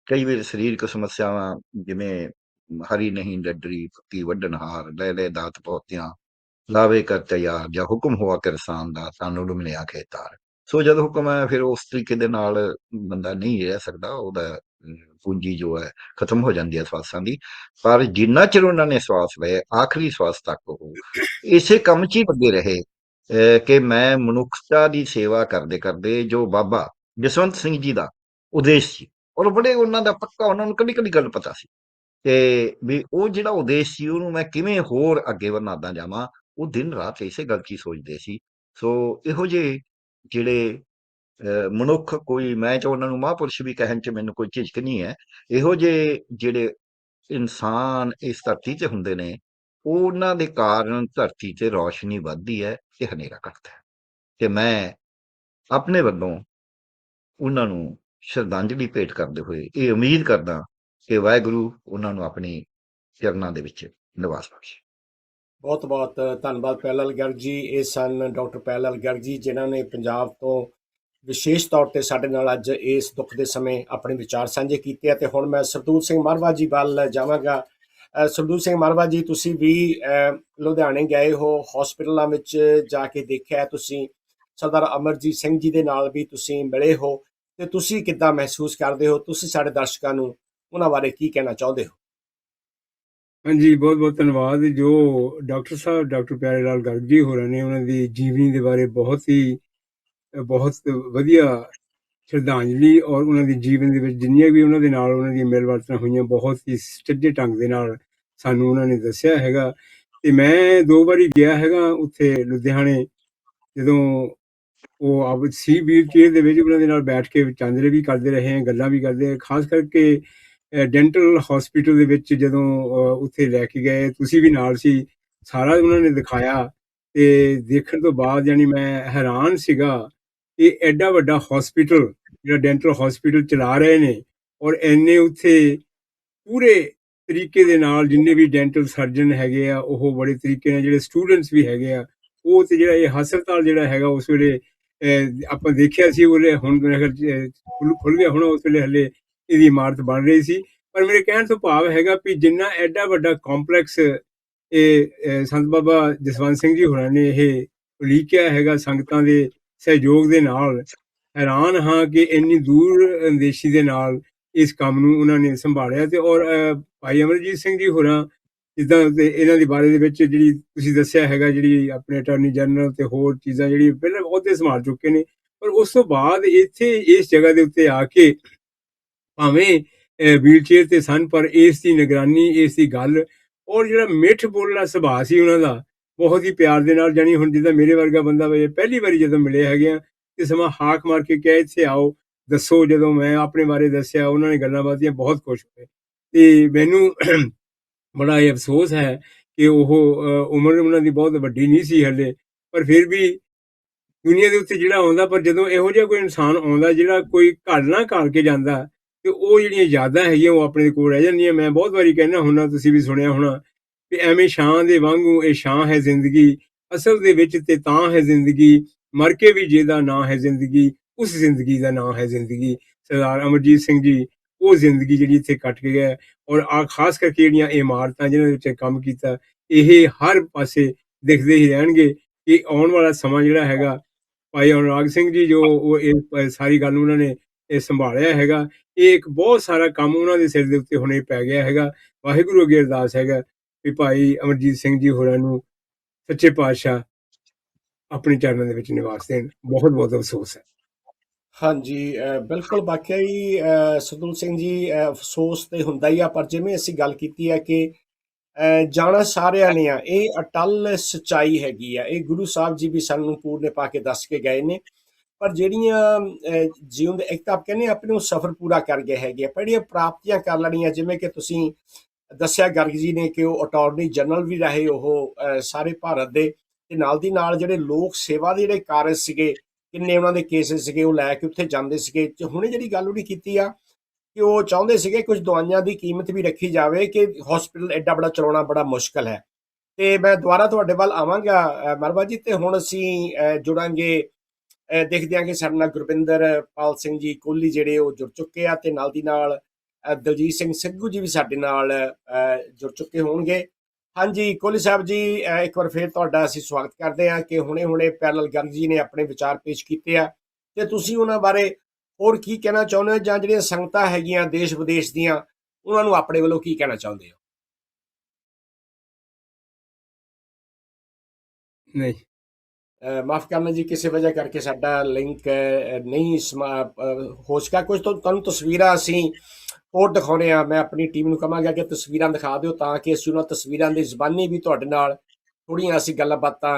ਕਈ ਵਾਰ ਸਰੀਰਕ ਸਮੱਸਿਆਵਾਂ ਜਿਵੇਂ ਹਰੀ ਨਹੀਂ ਡੱਡਰੀ ਪੱਕੀ ਵੱਢਣ ਲੈ ਲੈ ਦਾਤ ਪੋਤਿਆਂ ਲਾਵੇ ਕਰ ਤਿਆਰ ਜਾਂ ਹੁਕਮ ਹੋਆ ਕਿਰਸਾਨ ਦਾ ਸਾਨੂੰ ਲੁਮਿਆ ਖੇਤਾਰ। ਸੋ ਜਦ ਹੁਕਮ ਹੈ ਫਿਰ ਉਸ ਤਰੀਕੇ ਦੇ ਨਾਲ ਬੰਦਾ ਨਹੀਂ ਰਹਿ ਸਕਦਾ ਉਹਦਾ ਪੂੰਜੀ ਜੋ ਹੈ ਖਤਮ ਹੋ ਜਾਂਦੀ ਹੈ ਸਵਾਸਾਂ ਦੀ। ਪਰ ਜਿੰਨਾ ਚਿਰ ਉਹਨਾਂ ਨੇ ਸਵਾਸ ਲਏ ਆਖਰੀ ਸਵਾਸ ਤੱਕ ਉਹ ਇਸੇ ਕੰਮ 'ਚ ਹੀ ਲੱਗੇ ਰਹੇ। ਕਿ ਮੈਂ ਮਨੁੱਖਤਾ ਦੀ ਸੇਵਾ ਕਰਦੇ ਕਰਦੇ ਜੋ ਬਾਬਾ ਜਸਵੰਤ ਸਿੰਘ ਜੀ ਦਾ ਉਦੇਸ਼ ਸੀ ਔਰ ਬੜੇ ਉਹਨਾਂ ਦਾ ਪੱਕਾ ਉਹਨਾਂ ਨੂੰ ਕਦੀ ਕਦੀ ਗੱਲ ਪਤਾ ਸੀ ਤੇ ਵੀ ਉਹ ਜਿਹੜਾ ਉਦੇਸ਼ ਸੀ ਉਹਨੂੰ ਮੈਂ ਕਿਵੇਂ ਹੋਰ ਅੱਗੇ ਵਧਾਉਂਦਾ ਜਾਵਾਂ ਉਹ ਦਿਨ ਰਾਤ ਇਸੇ ਗੱਲ 'ਚ ਹੀ ਸੋਚਦੇ ਸੀ। ਸੋ ਇਹੋ ਜਿਹੇ ਜਿਹੜੇ ਅਹ, ਮਨੁੱਖ ਕੋਈ ਮੈਂ ਚ ਉਹਨਾਂ ਨੂੰ ਮਹਾਂਪੁਰਸ਼ ਵੀ ਕਹਿਣ 'ਚ ਮੈਨੂੰ ਕੋਈ ਝਿਜਕ ਨਹੀਂ ਹੈ ਇਹੋ ਜਿਹੇ ਜਿਹੜੇ ਇਨਸਾਨ ਇਸ ਧਰਤੀ 'ਤੇ ਹੁੰਦੇ ਨੇ ਉਹਨਾਂ ਦੇ ਕਾਰਨ ਧਰਤੀ 'ਤੇ ਰੌਸ਼ਨੀ ਵੱਧਦੀ ਹੈ ਤੇ ਹਨੇਰਾ ਘਟਦਾ ਹੈ। ਤੇ ਮੈਂ ਆਪਣੇ ਵੱਲੋਂ ਉਹਨਾਂ ਨੂੰ ਸ਼ਰਧਾਂਜਲੀ ਭੇਟ ਕਰਦੇ ਹੋਏ ਇਹ ਉਮੀਦ ਕਰਦਾ ਕਿ ਵਾਹਿਗੁਰੂ ਉਹਨਾਂ ਨੂੰ ਆਪਣੀ ਚਰਨਾਂ ਦੇ ਵਿੱਚ ਨਿਵਾਸ ਬਖਸ਼ੇ। ਬਹੁਤ ਬਹੁਤ ਧੰਨਵਾਦ ਪੈਲਲ ਗਰਗ ਜੀ, ਇਹ ਸਨ ਡਾਕਟਰ ਪੈਲਲ ਗਰਗ ਜੀ, ਜਿਨ੍ਹਾਂ ਨੇ ਪੰਜਾਬ ਤੋਂ ਵਿਸ਼ੇਸ਼ ਤੌਰ ਤੇ ਸਾਡੇ ਨਾਲ ਅੱਜ ਇਸ ਦੁੱਖ ਦੇ ਸਮੇਂ ਆਪਣੇ ਵਿਚਾਰ ਸਾਂਝੇ ਕੀਤੇ ਆ। ਤੇ ਹੁਣ ਮੈਂ ਸਰਦੂਲ ਸਿੰਘ ਮਰਵਾ ਜੀ ਵੱਲ ਜਾਵਾਂਗਾ। ਸਰਦੂਲ ਸਿੰਘ ਮਾਲਵਾ ਜੀ, ਤੁਸੀਂ ਵੀ ਲੁਧਿਆਣੇ ਗਏ ਹੋ ਹਸਪੀਟਲਾਂ ਵਿੱਚ ਜਾ ਕੇ ਦੇਖਿਆ, ਤੁਸੀਂ ਸਰਦਾਰ ਅਮਰਜੀਤ ਸਿੰਘ ਜੀ ਦੇ ਨਾਲ ਵੀ ਤੁਸੀਂ ਮਿਲੇ ਹੋ, ਤੇ ਤੁਸੀਂ ਕਿੱਦਾਂ ਮਹਿਸੂਸ ਕਰਦੇ ਹੋ? ਤੁਸੀਂ ਸਾਡੇ ਦਰਸ਼ਕਾਂ ਨੂੰ ਉਹਨਾਂ ਬਾਰੇ ਕੀ ਕਹਿਣਾ ਚਾਹੁੰਦੇ ਹੋ? ਹਾਂਜੀ, ਬਹੁਤ ਬਹੁਤ ਧੰਨਵਾਦ। ਜੋ ਡਾਕਟਰ ਸਾਹਿਬ, ਡਾਕਟਰ ਪਿਆਰੇ ਲਾਲ ਗਰਗ ਜੀ ਹੋਰਾਂ ਨੇ ਉਹਨਾਂ ਦੀ ਜੀਵਨੀ ਦੇ ਬਾਰੇ ਬਹੁਤ ਹੀ, ਬਹੁਤ ਵਧੀਆ ਸ਼ਰਧਾਂਜਲੀ ਔਰ ਉਹਨਾਂ ਦੇ ਜੀਵਨ ਦੇ ਵਿੱਚ ਜਿੰਨੀਆਂ ਵੀ ਉਹਨਾਂ ਦੇ ਨਾਲ ਉਹਨਾਂ ਦੀਆਂ ਮਿਲਵਰਤਨਾਂ ਹੋਈਆਂ ਬਹੁਤ ਹੀ ਸੱਚੇ ਢੰਗ ਦੇ ਨਾਲ ਸਾਨੂੰ ਉਹਨਾਂ ਨੇ ਦੱਸਿਆ ਹੈਗਾ। ਤੇ ਮੈਂ ਦੋ ਵਾਰੀ ਗਿਆ ਹੈਗਾ ਉੱਥੇ ਲੁਧਿਆਣੇ, ਜਦੋਂ ਉਹ ਆਪ ਸੀ ਵੀਰ ਚੇਅਰ ਦੇ ਵਿੱਚ ਉਹਨਾਂ ਦੇ ਨਾਲ ਬੈਠ ਕੇ ਚਾਂਦਰੇ ਵੀ ਕਰਦੇ ਰਹੇ ਹਾਂ ਗੱਲਾਂ ਵੀ ਕਰਦੇ ਖਾਸ ਕਰਕੇ ਡੈਂਟਲ ਹਸਪੀਟਲ ਦੇ ਵਿੱਚ ਜਦੋਂ ਉੱਥੇ ਲੈ ਕੇ ਗਏ, ਤੁਸੀਂ ਵੀ ਨਾਲ ਸੀ, ਸਾਰਾ ਉਹਨਾਂ ਨੇ ਦਿਖਾਇਆ। ਤੇ ਦੇਖਣ ਤੋਂ ਬਾਅਦ ਯਾਨੀ ਮੈਂ ਹੈਰਾਨ ਸੀਗਾ ਇਹ ਐਡਾ ਵੱਡਾ ਹਸਪੀਟਲ ਜਿਹੜਾ ਡੈਂਟਲ ਹਸਪੀਟਲ ਚਲਾ ਰਹੇ ਨੇ ਔਰ ਐਨੇ ਉੱਥੇ ਪੂਰੇ ਤਰੀਕੇ ਦੇ ਨਾਲ ਜਿੰਨੇ ਵੀ ਡੈਂਟਲ ਸਰਜਨ ਹੈਗੇ ਆ, ਉਹ ਬੜੇ ਤਰੀਕੇ ਨਾਲ ਜਿਹੜੇ ਸਟੂਡੈਂਟਸ ਵੀ ਹੈਗੇ ਆ, ਉਹ ਤੇ ਜਿਹੜਾ ਇਹ ਹਸਪਤਾਲ ਜਿਹੜਾ ਹੈਗਾ ਉਸ ਵੇਲੇ ਆਪਾਂ ਦੇਖਿਆ ਸੀ ਉਹਲੇ ਹੁਣ ਖੁੱਲ ਖੁੱਲ ਗਿਆ ਹੁਣ ਉਸ ਵੇਲੇ ਹਲੇ ਇਹਦੀ ਇਮਾਰਤ ਬਣ ਰਹੀ ਸੀ। ਪਰ ਮੇਰੇ ਕਹਿਣ ਤੋਂ ਭਾਵ ਹੈਗਾ ਵੀ ਜਿੰਨਾ ਐਡਾ ਵੱਡਾ ਕੰਪਲੈਕਸ ਇਹ ਸੰਤ ਬਾਬਾ ਜਸਵੰਤ ਸਿੰਘ ਜੀ ਹੋਰਾਂ ਨੇ ਇਹ ਉਲੀਕਿਆ ਹੈਗਾ ਸੰਗਤਾਂ ਦੇ ਸਹਿਯੋਗ ਦੇ ਨਾਲ ਹੈਰਾਨ ਹਾਂ ਕਿ ਇੰਨੀ ਦੂਰ ਅੰਦੇਸ਼ੀ ਦੇ ਨਾਲ ਇਸ ਕੰਮ ਨੂੰ ਉਹਨਾਂ ਨੇ ਸੰਭਾਲਿਆ ਤੇ ਔਰ ਭਾਈ ਅਮਰਜੀਤ ਸਿੰਘ ਜੀ ਹੋਰਾਂ ਜਿੱਦਾਂ ਇਹਨਾਂ ਦੇ ਬਾਰੇ ਦੇ ਵਿੱਚ ਜਿਹੜੀ ਤੁਸੀਂ ਦੱਸਿਆ ਹੈਗਾ ਜਿਹੜੀ ਆਪਣੇ ਅਟਾਰਨੀ ਜਨਰਲ ਤੇ ਹੋਰ ਚੀਜ਼ਾਂ ਜਿਹੜੀ ਪਹਿਲਾਂ ਉਹਦੇ ਸੰਭਾਲ ਚੁੱਕੇ ਨੇ, ਪਰ ਉਸ ਤੋਂ ਬਾਅਦ ਇੱਥੇ ਇਸ ਜਗ੍ਹਾ ਦੇ ਉੱਤੇ ਆ ਕੇ ਭਾਵੇਂ ਵੀਲਚੇਅਰ ਤੇ ਸਨ, ਪਰ ਇਸ ਦੀ ਨਿਗਰਾਨੀ, ਇਸ ਦੀ ਗੱਲ ਔਰ ਜਿਹੜਾ ਮਿੱਠ ਬੋਲਣਾ ਸੁਭਾਅ ਸੀ ਉਹਨਾਂ ਦਾ ਬਹੁਤ ਹੀ ਪਿਆਰ ਦੇ ਨਾਲ ਜਾਨੀ ਹੁਣ ਜਿੱਦਾਂ ਮੇਰੇ ਵਰਗਾ ਬੰਦਾ ਵੇ ਪਹਿਲੀ ਵਾਰੀ ਜਦੋਂ ਮਿਲੇ ਹੈਗੇ ਆ, ਤੇ ਸਮਾਂ ਹਾਕ ਮਾਰ ਕੇ ਕਿਹਾ, ਇੱਥੇ ਆਓ, ਦੱਸੋ ਜਦੋਂ ਮੈਂ ਆਪਣੇ ਬਾਰੇ ਦੱਸਿਆ, ਉਹਨਾਂ ਨੇ ਗੱਲਾਂ ਬਾਤੀਆਂ, ਬਹੁਤ ਖੁਸ਼ ਹੋਏ। ਤੇ ਮੈਨੂੰ ਬੜਾ ਇਹ ਅਫਸੋਸ ਹੈ ਕਿ ਉਹ ਉਮਰ ਉਹਨਾਂ ਦੀ ਬਹੁਤ ਵੱਡੀ ਨਹੀਂ ਸੀ ਹਲੇ, ਪਰ ਫਿਰ ਵੀ ਦੁਨੀਆ ਦੇ ਉੱਤੇ ਜਿਹੜਾ ਆਉਂਦਾ, ਪਰ ਜਦੋਂ ਇਹੋ ਜਿਹਾ ਕੋਈ ਇਨਸਾਨ ਆਉਂਦਾ, ਜਿਹੜਾ ਕੋਈ ਘਰ ਨਾ ਘਾਲ ਕੇ ਜਾਂਦਾ, ਤੇ ਉਹ ਜਿਹੜੀਆਂ ਯਾਦਾਂ ਹੈਗੀਆਂ, ਉਹ ਆਪਣੇ ਕੋਲ ਰਹਿ ਜਾਂਦੀਆਂ। ਮੈਂ ਬਹੁਤ ਵਾਰੀ ਕਹਿੰਦਾ ਹੁੰਨਾ ਤੁਸੀਂ ਵੀ ਸੁਣਿਆ ਹੋਣਾ ਕਿ ਐਵੇਂ ਛਾਂ ਦੇ ਵਾਂਗੂ ਇਹ ਛਾਂ ਹੈ ਜ਼ਿੰਦਗੀ, ਅਸਲ ਦੇ ਵਿੱਚ ਤੇ ਤਾਂ ਹੈ ਜ਼ਿੰਦਗੀ, ਮਰ ਕੇ ਵੀ ਜਿਹਦਾ ਨਾਂ ਹੈ ਜ਼ਿੰਦਗੀ, ਉਸ ਜ਼ਿੰਦਗੀ ਦਾ ਨਾਂ ਹੈ ਜ਼ਿੰਦਗੀ। ਸਰਦਾਰ ਅਮਰਜੀਤ ਸਿੰਘ ਜੀ, ਉਹ ਜ਼ਿੰਦਗੀ ਜਿਹੜੀ ਇੱਥੇ ਕੱਟ ਕੇ ਗਏ ਔਰ ਆ ਖਾਸ ਕਰਕੇ ਜਿਹੜੀਆਂ ਇਮਾਰਤਾਂ ਜਿਹਨਾਂ ਵਿੱਚ ਕੰਮ ਕੀਤਾ, ਇਹ ਹਰ ਪਾਸੇ ਦਿਖਦੇ ਹੀ ਰਹਿਣਗੇ ਕਿ ਆਉਣ ਵਾਲਾ ਸਮਾਂ ਜਿਹੜਾ ਹੈਗਾ, ਭਾਈ ਅਨੁਰਾਗ ਸਿੰਘ ਜੀ ਜੋ ਉਹ ਇਹ ਸਾਰੀ ਗੱਲ ਉਹਨਾਂ ਨੇ ਇਹ ਸੰਭਾਲਿਆ ਹੈਗਾ, ਇਹ ਇੱਕ ਬਹੁਤ ਸਾਰਾ ਕੰਮ ਉਹਨਾਂ ਦੇ ਸਿਰ ਦੇ ਉੱਤੇ ਹੁਣੇ ਪੈ ਗਿਆ ਹੈਗਾ। ਵਾਹਿਗੁਰੂ ਅੱਗੇ ਅਰਦਾਸ ਹੈਗਾ। ਵੀ ਭਾਈ ਅਮਰਜੀਤ ਸਿੰਘ ਜੀ ਹੋਰਾਂ ਨੂੰ ਸੱਚੇ ਪਾਤਸ਼ਾਹ ਆਪਣੇ ਚਰਨਾਂ ਦੇ ਵਿੱਚ ਨਿਵਾਸ ਦੇਣ। ਬਹੁਤ ਬਹੁਤ ਅਫਸੋਸ ਹੈ। ਹਾਂਜੀ ਬਿਲਕੁਲ ਵਾਕਿਆ ਹੀ, ਅਹ ਸਿੰਘ ਜੀ ਅਫਸੋਸ ਤੇ ਹੁੰਦਾ ਹੀ ਆ, ਪਰ ਜਿਵੇਂ ਅਸੀਂ ਗੱਲ ਕੀਤੀ ਹੈ ਕਿ ਜਾਣਾ ਸਾਰਿਆਂ ਨੇ ਆ, ਇਹ ਅਟਲ ਸਚਾਈ ਹੈਗੀ ਆ। ਇਹ ਗੁਰੂ ਸਾਹਿਬ ਜੀ ਵੀ ਸਾਨੂੰ ਪੂਰਨੇ ਪਾ ਕੇ ਦੱਸ ਕੇ ਗਏ ਨੇ। ਪਰ ਜਿਹੜੀਆਂ, ਅਹ ਜੀਵਨ ਦੇ ਇੱਕ ਤਾਂ ਆਪ ਕਹਿੰਦੇ ਆਪਣੇ ਉਹ ਸਫ਼ਰ ਪੂਰਾ ਕਰ ਗਏ ਹੈਗੇ ਆ। ਪਰ ਜਿਹੜੀਆਂ ਪ੍ਰਾਪਤੀਆਂ ਕਰ ਲੈਣੀਆਂ, ਜਿਵੇਂ ਕਿ ਤੁਸੀਂ ਦੱਸਿਆ ਗਰਗ ਜੀ ਨੇ ਕਿ ਉਹ ਅਟਾਰਨੀ ਜਨਰਲ ਵੀ ਰਹੇ, ਉਹ ਸਾਰੇ ਭਾਰਤ ਦੇ ਤੇ ਨਾਲ ਦੀ ਨਾਲ ਜਿਹੜੇ ਲੋਕ ਸੇਵਾ ਦੇ ਜਿਹੜੇ ਕਾਰਜ ਸੀਗੇ, ਕਿੰਨੇ ਉਹਨਾਂ ਦੇ ਕੇਸਿਸ ਸੀਗੇ, ਉਹ ਲੈ ਕੇ ਉੱਥੇ ਜਾਂਦੇ ਸੀਗੇ। ਤੇ ਹੁਣੇ ਜਿਹੜੀ ਗੱਲ ਉਹਦੀ ਕੀਤੀ ਆ ਕਿ ਉਹ ਚਾਹੁੰਦੇ ਸੀਗੇ ਕੁਝ ਦਵਾਈਆਂ ਦੀ ਕੀਮਤ ਵੀ ਰੱਖੀ ਜਾਵੇ ਕਿ ਹਸਪੀਟਲ ਐਡਾ ਬੜਾ ਚਲਾਉਣਾ ਬੜਾ ਮੁਸ਼ਕਲ ਹੈ। ਤੇ ਮੈਂ ਦੁਬਾਰਾ ਤੁਹਾਡੇ ਵੱਲ ਆਵਾਂਗਾ ਮਰਵਾ ਜੀ, ਤੇ ਹੁਣ ਅਸੀਂ ਜੁੜਾਂਗੇ ਦੇਖਦੇ ਹਾਂ ਕਿ ਸਾਡੇ ਨਾਲ ਗੁਰਪਿੰਦਰ ਪਾਲ ਸਿੰਘ ਜੀ ਕੋਹਲੀ ਜਿਹੜੇ ਉਹ ਜੁੜ ਚੁੱਕੇ ਆ ਤੇ ਨਾਲ ਦੀ ਨਾਲ ਦਲਜੀਤ ਸਿੰਘ ਸਿੱਧੂ ਜੀ ਵੀ ਸਾਡੇ ਨਾਲ ਜੁੜ ਚੁੱਕੇ ਹੋਣਗੇ। ਹਾਂਜੀ ਕੋਹਲੀ ਸਾਹਿਬ ਜੀ ਇੱਕ ਵਾਰ ਫੇਰ ਤੁਹਾਡਾ ਅਸੀਂ ਸਵਾਗਤ ਕਰਦੇ ਹਾਂ ਕਿ ਹੁਣੇ-ਹੁਣੇ ਪੈਰਲਲ ਗਰਗ ਜੀ ਨੇ ਆਪਣੇ ਵਿਚਾਰ ਪੇਸ਼ ਕੀਤੇ ਆ। ਤੇ ਤੁਸੀਂ ਉਹਨਾਂ ਬਾਰੇ ਹੋਰ ਕੀ ਕਹਿਣਾ ਚਾਹੁੰਦੇ ਹੋ ਜਾਂ ਜਿਹੜੀਆਂ ਸੰਗਤਾਂ ਹੈਗੀਆਂ ਦੇਸ਼ ਵਿਦੇਸ਼ ਦੀਆਂ ਉਹਨਾਂ ਨੂੰ ਆਪਣੇ ਵੱਲੋਂ ਕੀ ਕਹਿਣਾ ਚਾਹੁੰਦੇ ਹੋ? ਨਹੀਂ। ਮਾਫ ਕਰਨਾ ਜੀ ਕਿਸੇ ਵਜ੍ਹਾ ਕਰਕੇ ਸਾਡਾ ਲਿੰਕ ਨਹੀਂ ਹੋ ਸਕਿਆ ਕੁਝ ਤੋਂ ਤੁਹਾਨੂੰ ਤਸਵੀਰਾਂ ਅਸੀਂ ਹੋਰ ਦਿਖਾਉਣੇ ਆ, ਮੈਂ ਆਪਣੀ ਟੀਮ ਨੂੰ ਕਹਾਂਗਾ ਕਿ ਤਸਵੀਰਾਂ ਦਿਖਾ ਦਿਓ ਤਾਂ ਕਿ ਅਸੀਂ ਉਹਨਾਂ ਤਸਵੀਰਾਂ ਦੀ ਜ਼ਬਾਨੀ ਵੀ ਤੁਹਾਡੇ ਨਾਲ ਥੋੜੀਆਂ ਅਸੀਂ ਗੱਲਾਂ ਬਾਤਾਂ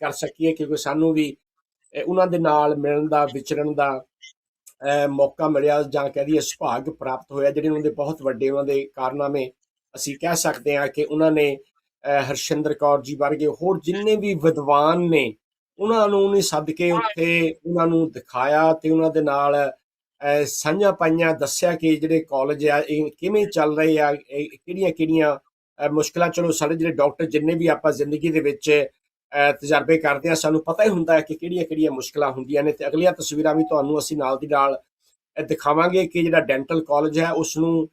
ਕਰ ਸਕੀਏ ਕਿਉਂਕਿ ਸਾਨੂੰ ਵੀ ਉਹਨਾਂ ਦੇ ਨਾਲ ਮਿਲਣ ਦਾ, ਵਿਚਰਨ ਦਾ ਮੌਕਾ ਮਿਲਿਆ ਜਾਂ ਕਹਿ ਦਈਏ ਸੁਭਾਗ ਪ੍ਰਾਪਤ ਹੋਇਆ ਜਿਹੜੇ ਉਹਨਾਂ ਦੇ ਬਹੁਤ ਵੱਡੇ ਉਹਨਾਂ ਦੇ ਕਾਰਨਾਮੇ ਅਸੀਂ ਕਹਿ ਸਕਦੇ ਹਾਂ ਕਿ ਉਹਨਾਂ ਨੇ ਹਰਸ਼ਿੰਦਰ ਕੌਰ ਜੀ ਵਰਗੇ ਹੋਰ ਜਿੰਨੇ ਵੀ ਵਿਦਵਾਨ ਨੇ, ਉਹਨਾਂ ਨੂੰ ਨਹੀਂ ਸੱਦ ਕੇ ਉੱਥੇ ਉਹਨਾਂ ਨੂੰ ਦਿਖਾਇਆ ਤੇ ਉਹਨਾਂ ਦੇ ਨਾਲ ਸਾਂਝਾ ਪਾਈਆਂ ਦੱਸਿਆ ਕਿ ਜਿਹੜੇ ਕਾਲਜ ਆ, ਇਹ ਕਿਵੇਂ ਚੱਲ ਰਹੇ ਆ ਕਿਹੜੀਆਂ ਕਿਹੜੀਆਂ ਮੁਸ਼ਕਲਾਂ, ਚਲੋ ਸਾਡੇ ਜਿਹੜੇ ਡਾਕਟਰ ਜਿੰਨੇ ਵੀ ਆਪਾਂ ਜ਼ਿੰਦਗੀ ਦੇ ਵਿੱਚ ਤਜਰਬੇ ਕਰਦੇ ਆ, ਸਾਨੂੰ ਪਤਾ ਹੀ ਹੁੰਦਾ ਹੈ ਕਿ ਕਿਹੜੀਆਂ ਕਿਹੜੀਆਂ ਮੁਸ਼ਕਲਾਂ ਹੁੰਦੀਆਂ ਨੇ ਤੇ ਅਗਲੀਆਂ ਤਸਵੀਰਾਂ ਵੀ ਤੁਹਾਨੂੰ ਅਸੀਂ ਨਾਲ ਦੀ ਨਾਲ ਦਿਖਾਵਾਂਗੇ ਕਿ ਜਿਹੜਾ ਡੈਂਟਲ ਕਾਲਜ ਹੈ ਉਸ ਨੂੰ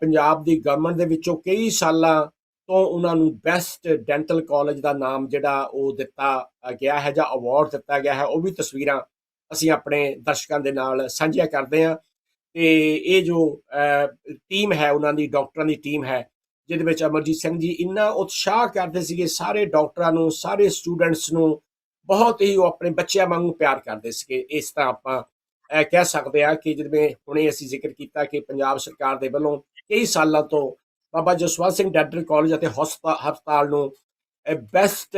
ਪੰਜਾਬ ਦੀ ਗਵਰਨਮੈਂਟ ਦੇ ਵਿੱਚੋਂ ਕਈ ਸਾਲਾਂ ਤੋਂ ਉਹਨਾਂ ਨੂੰ ਬੈਸਟ ਡੈਂਟਲ ਕਾਲਜ ਦਾ ਨਾਮ ਜਿਹੜਾ ਉਹ ਦਿੱਤਾ ਗਿਆ ਹੈ ਜਾਂ ਅਵਾਰਡ ਦਿੱਤਾ ਗਿਆ ਹੈ, ਉਹ ਵੀ ਤਸਵੀਰਾਂ ਅਸੀਂ ਆਪਣੇ ਦਰਸ਼ਕਾਂ ਦੇ ਨਾਲ ਸਾਂਝੀਆਂ ਕਰਦੇ ਹਾਂ ਤੇ ਇਹ ਜੋ ਟੀਮ ਹੈ ਉਹਨਾਂ ਦੀ ਡਾਕਟਰਾਂ ਦੀ ਟੀਮ ਹੈ, ਜਿਹਦੇ ਵਿੱਚ ਅਮਰਜੀਤ ਸਿੰਘ ਜੀ ਇੰਨਾ ਉਤਸ਼ਾਹ ਕਰਦੇ ਸੀਗੇ, ਸਾਰੇ ਡਾਕਟਰਾਂ ਨੂੰ, ਸਾਰੇ ਸਟੂਡੈਂਟਸ ਨੂੰ, ਬਹੁਤ ਹੀ ਉਹ ਆਪਣੇ ਬੱਚਿਆਂ ਵਾਂਗੂ ਪਿਆਰ ਕਰਦੇ ਸੀਗੇ। ਇਸ ਤਰ੍ਹਾਂ ਆਪਾਂ ਕਹਿ ਸਕਦੇ ਹਾਂ ਕਿ ਜਿਵੇਂ ਹੁਣੇ ਅਸੀਂ ਜ਼ਿਕਰ ਕੀਤਾ ਕਿ ਪੰਜਾਬ ਸਰਕਾਰ ਦੇ ਵੱਲੋਂ ਕਈ ਸਾਲਾਂ ਤੋਂ ਬਾਬਾ ਜਸਵੰਤ ਸਿੰਘ ਡੈਂਟਲ ਕਾਲਜ ਅਤੇ ਹਸਪਤਾਲ ਹਸਪਤਾਲ ਨੂੰ ਬੈਸਟ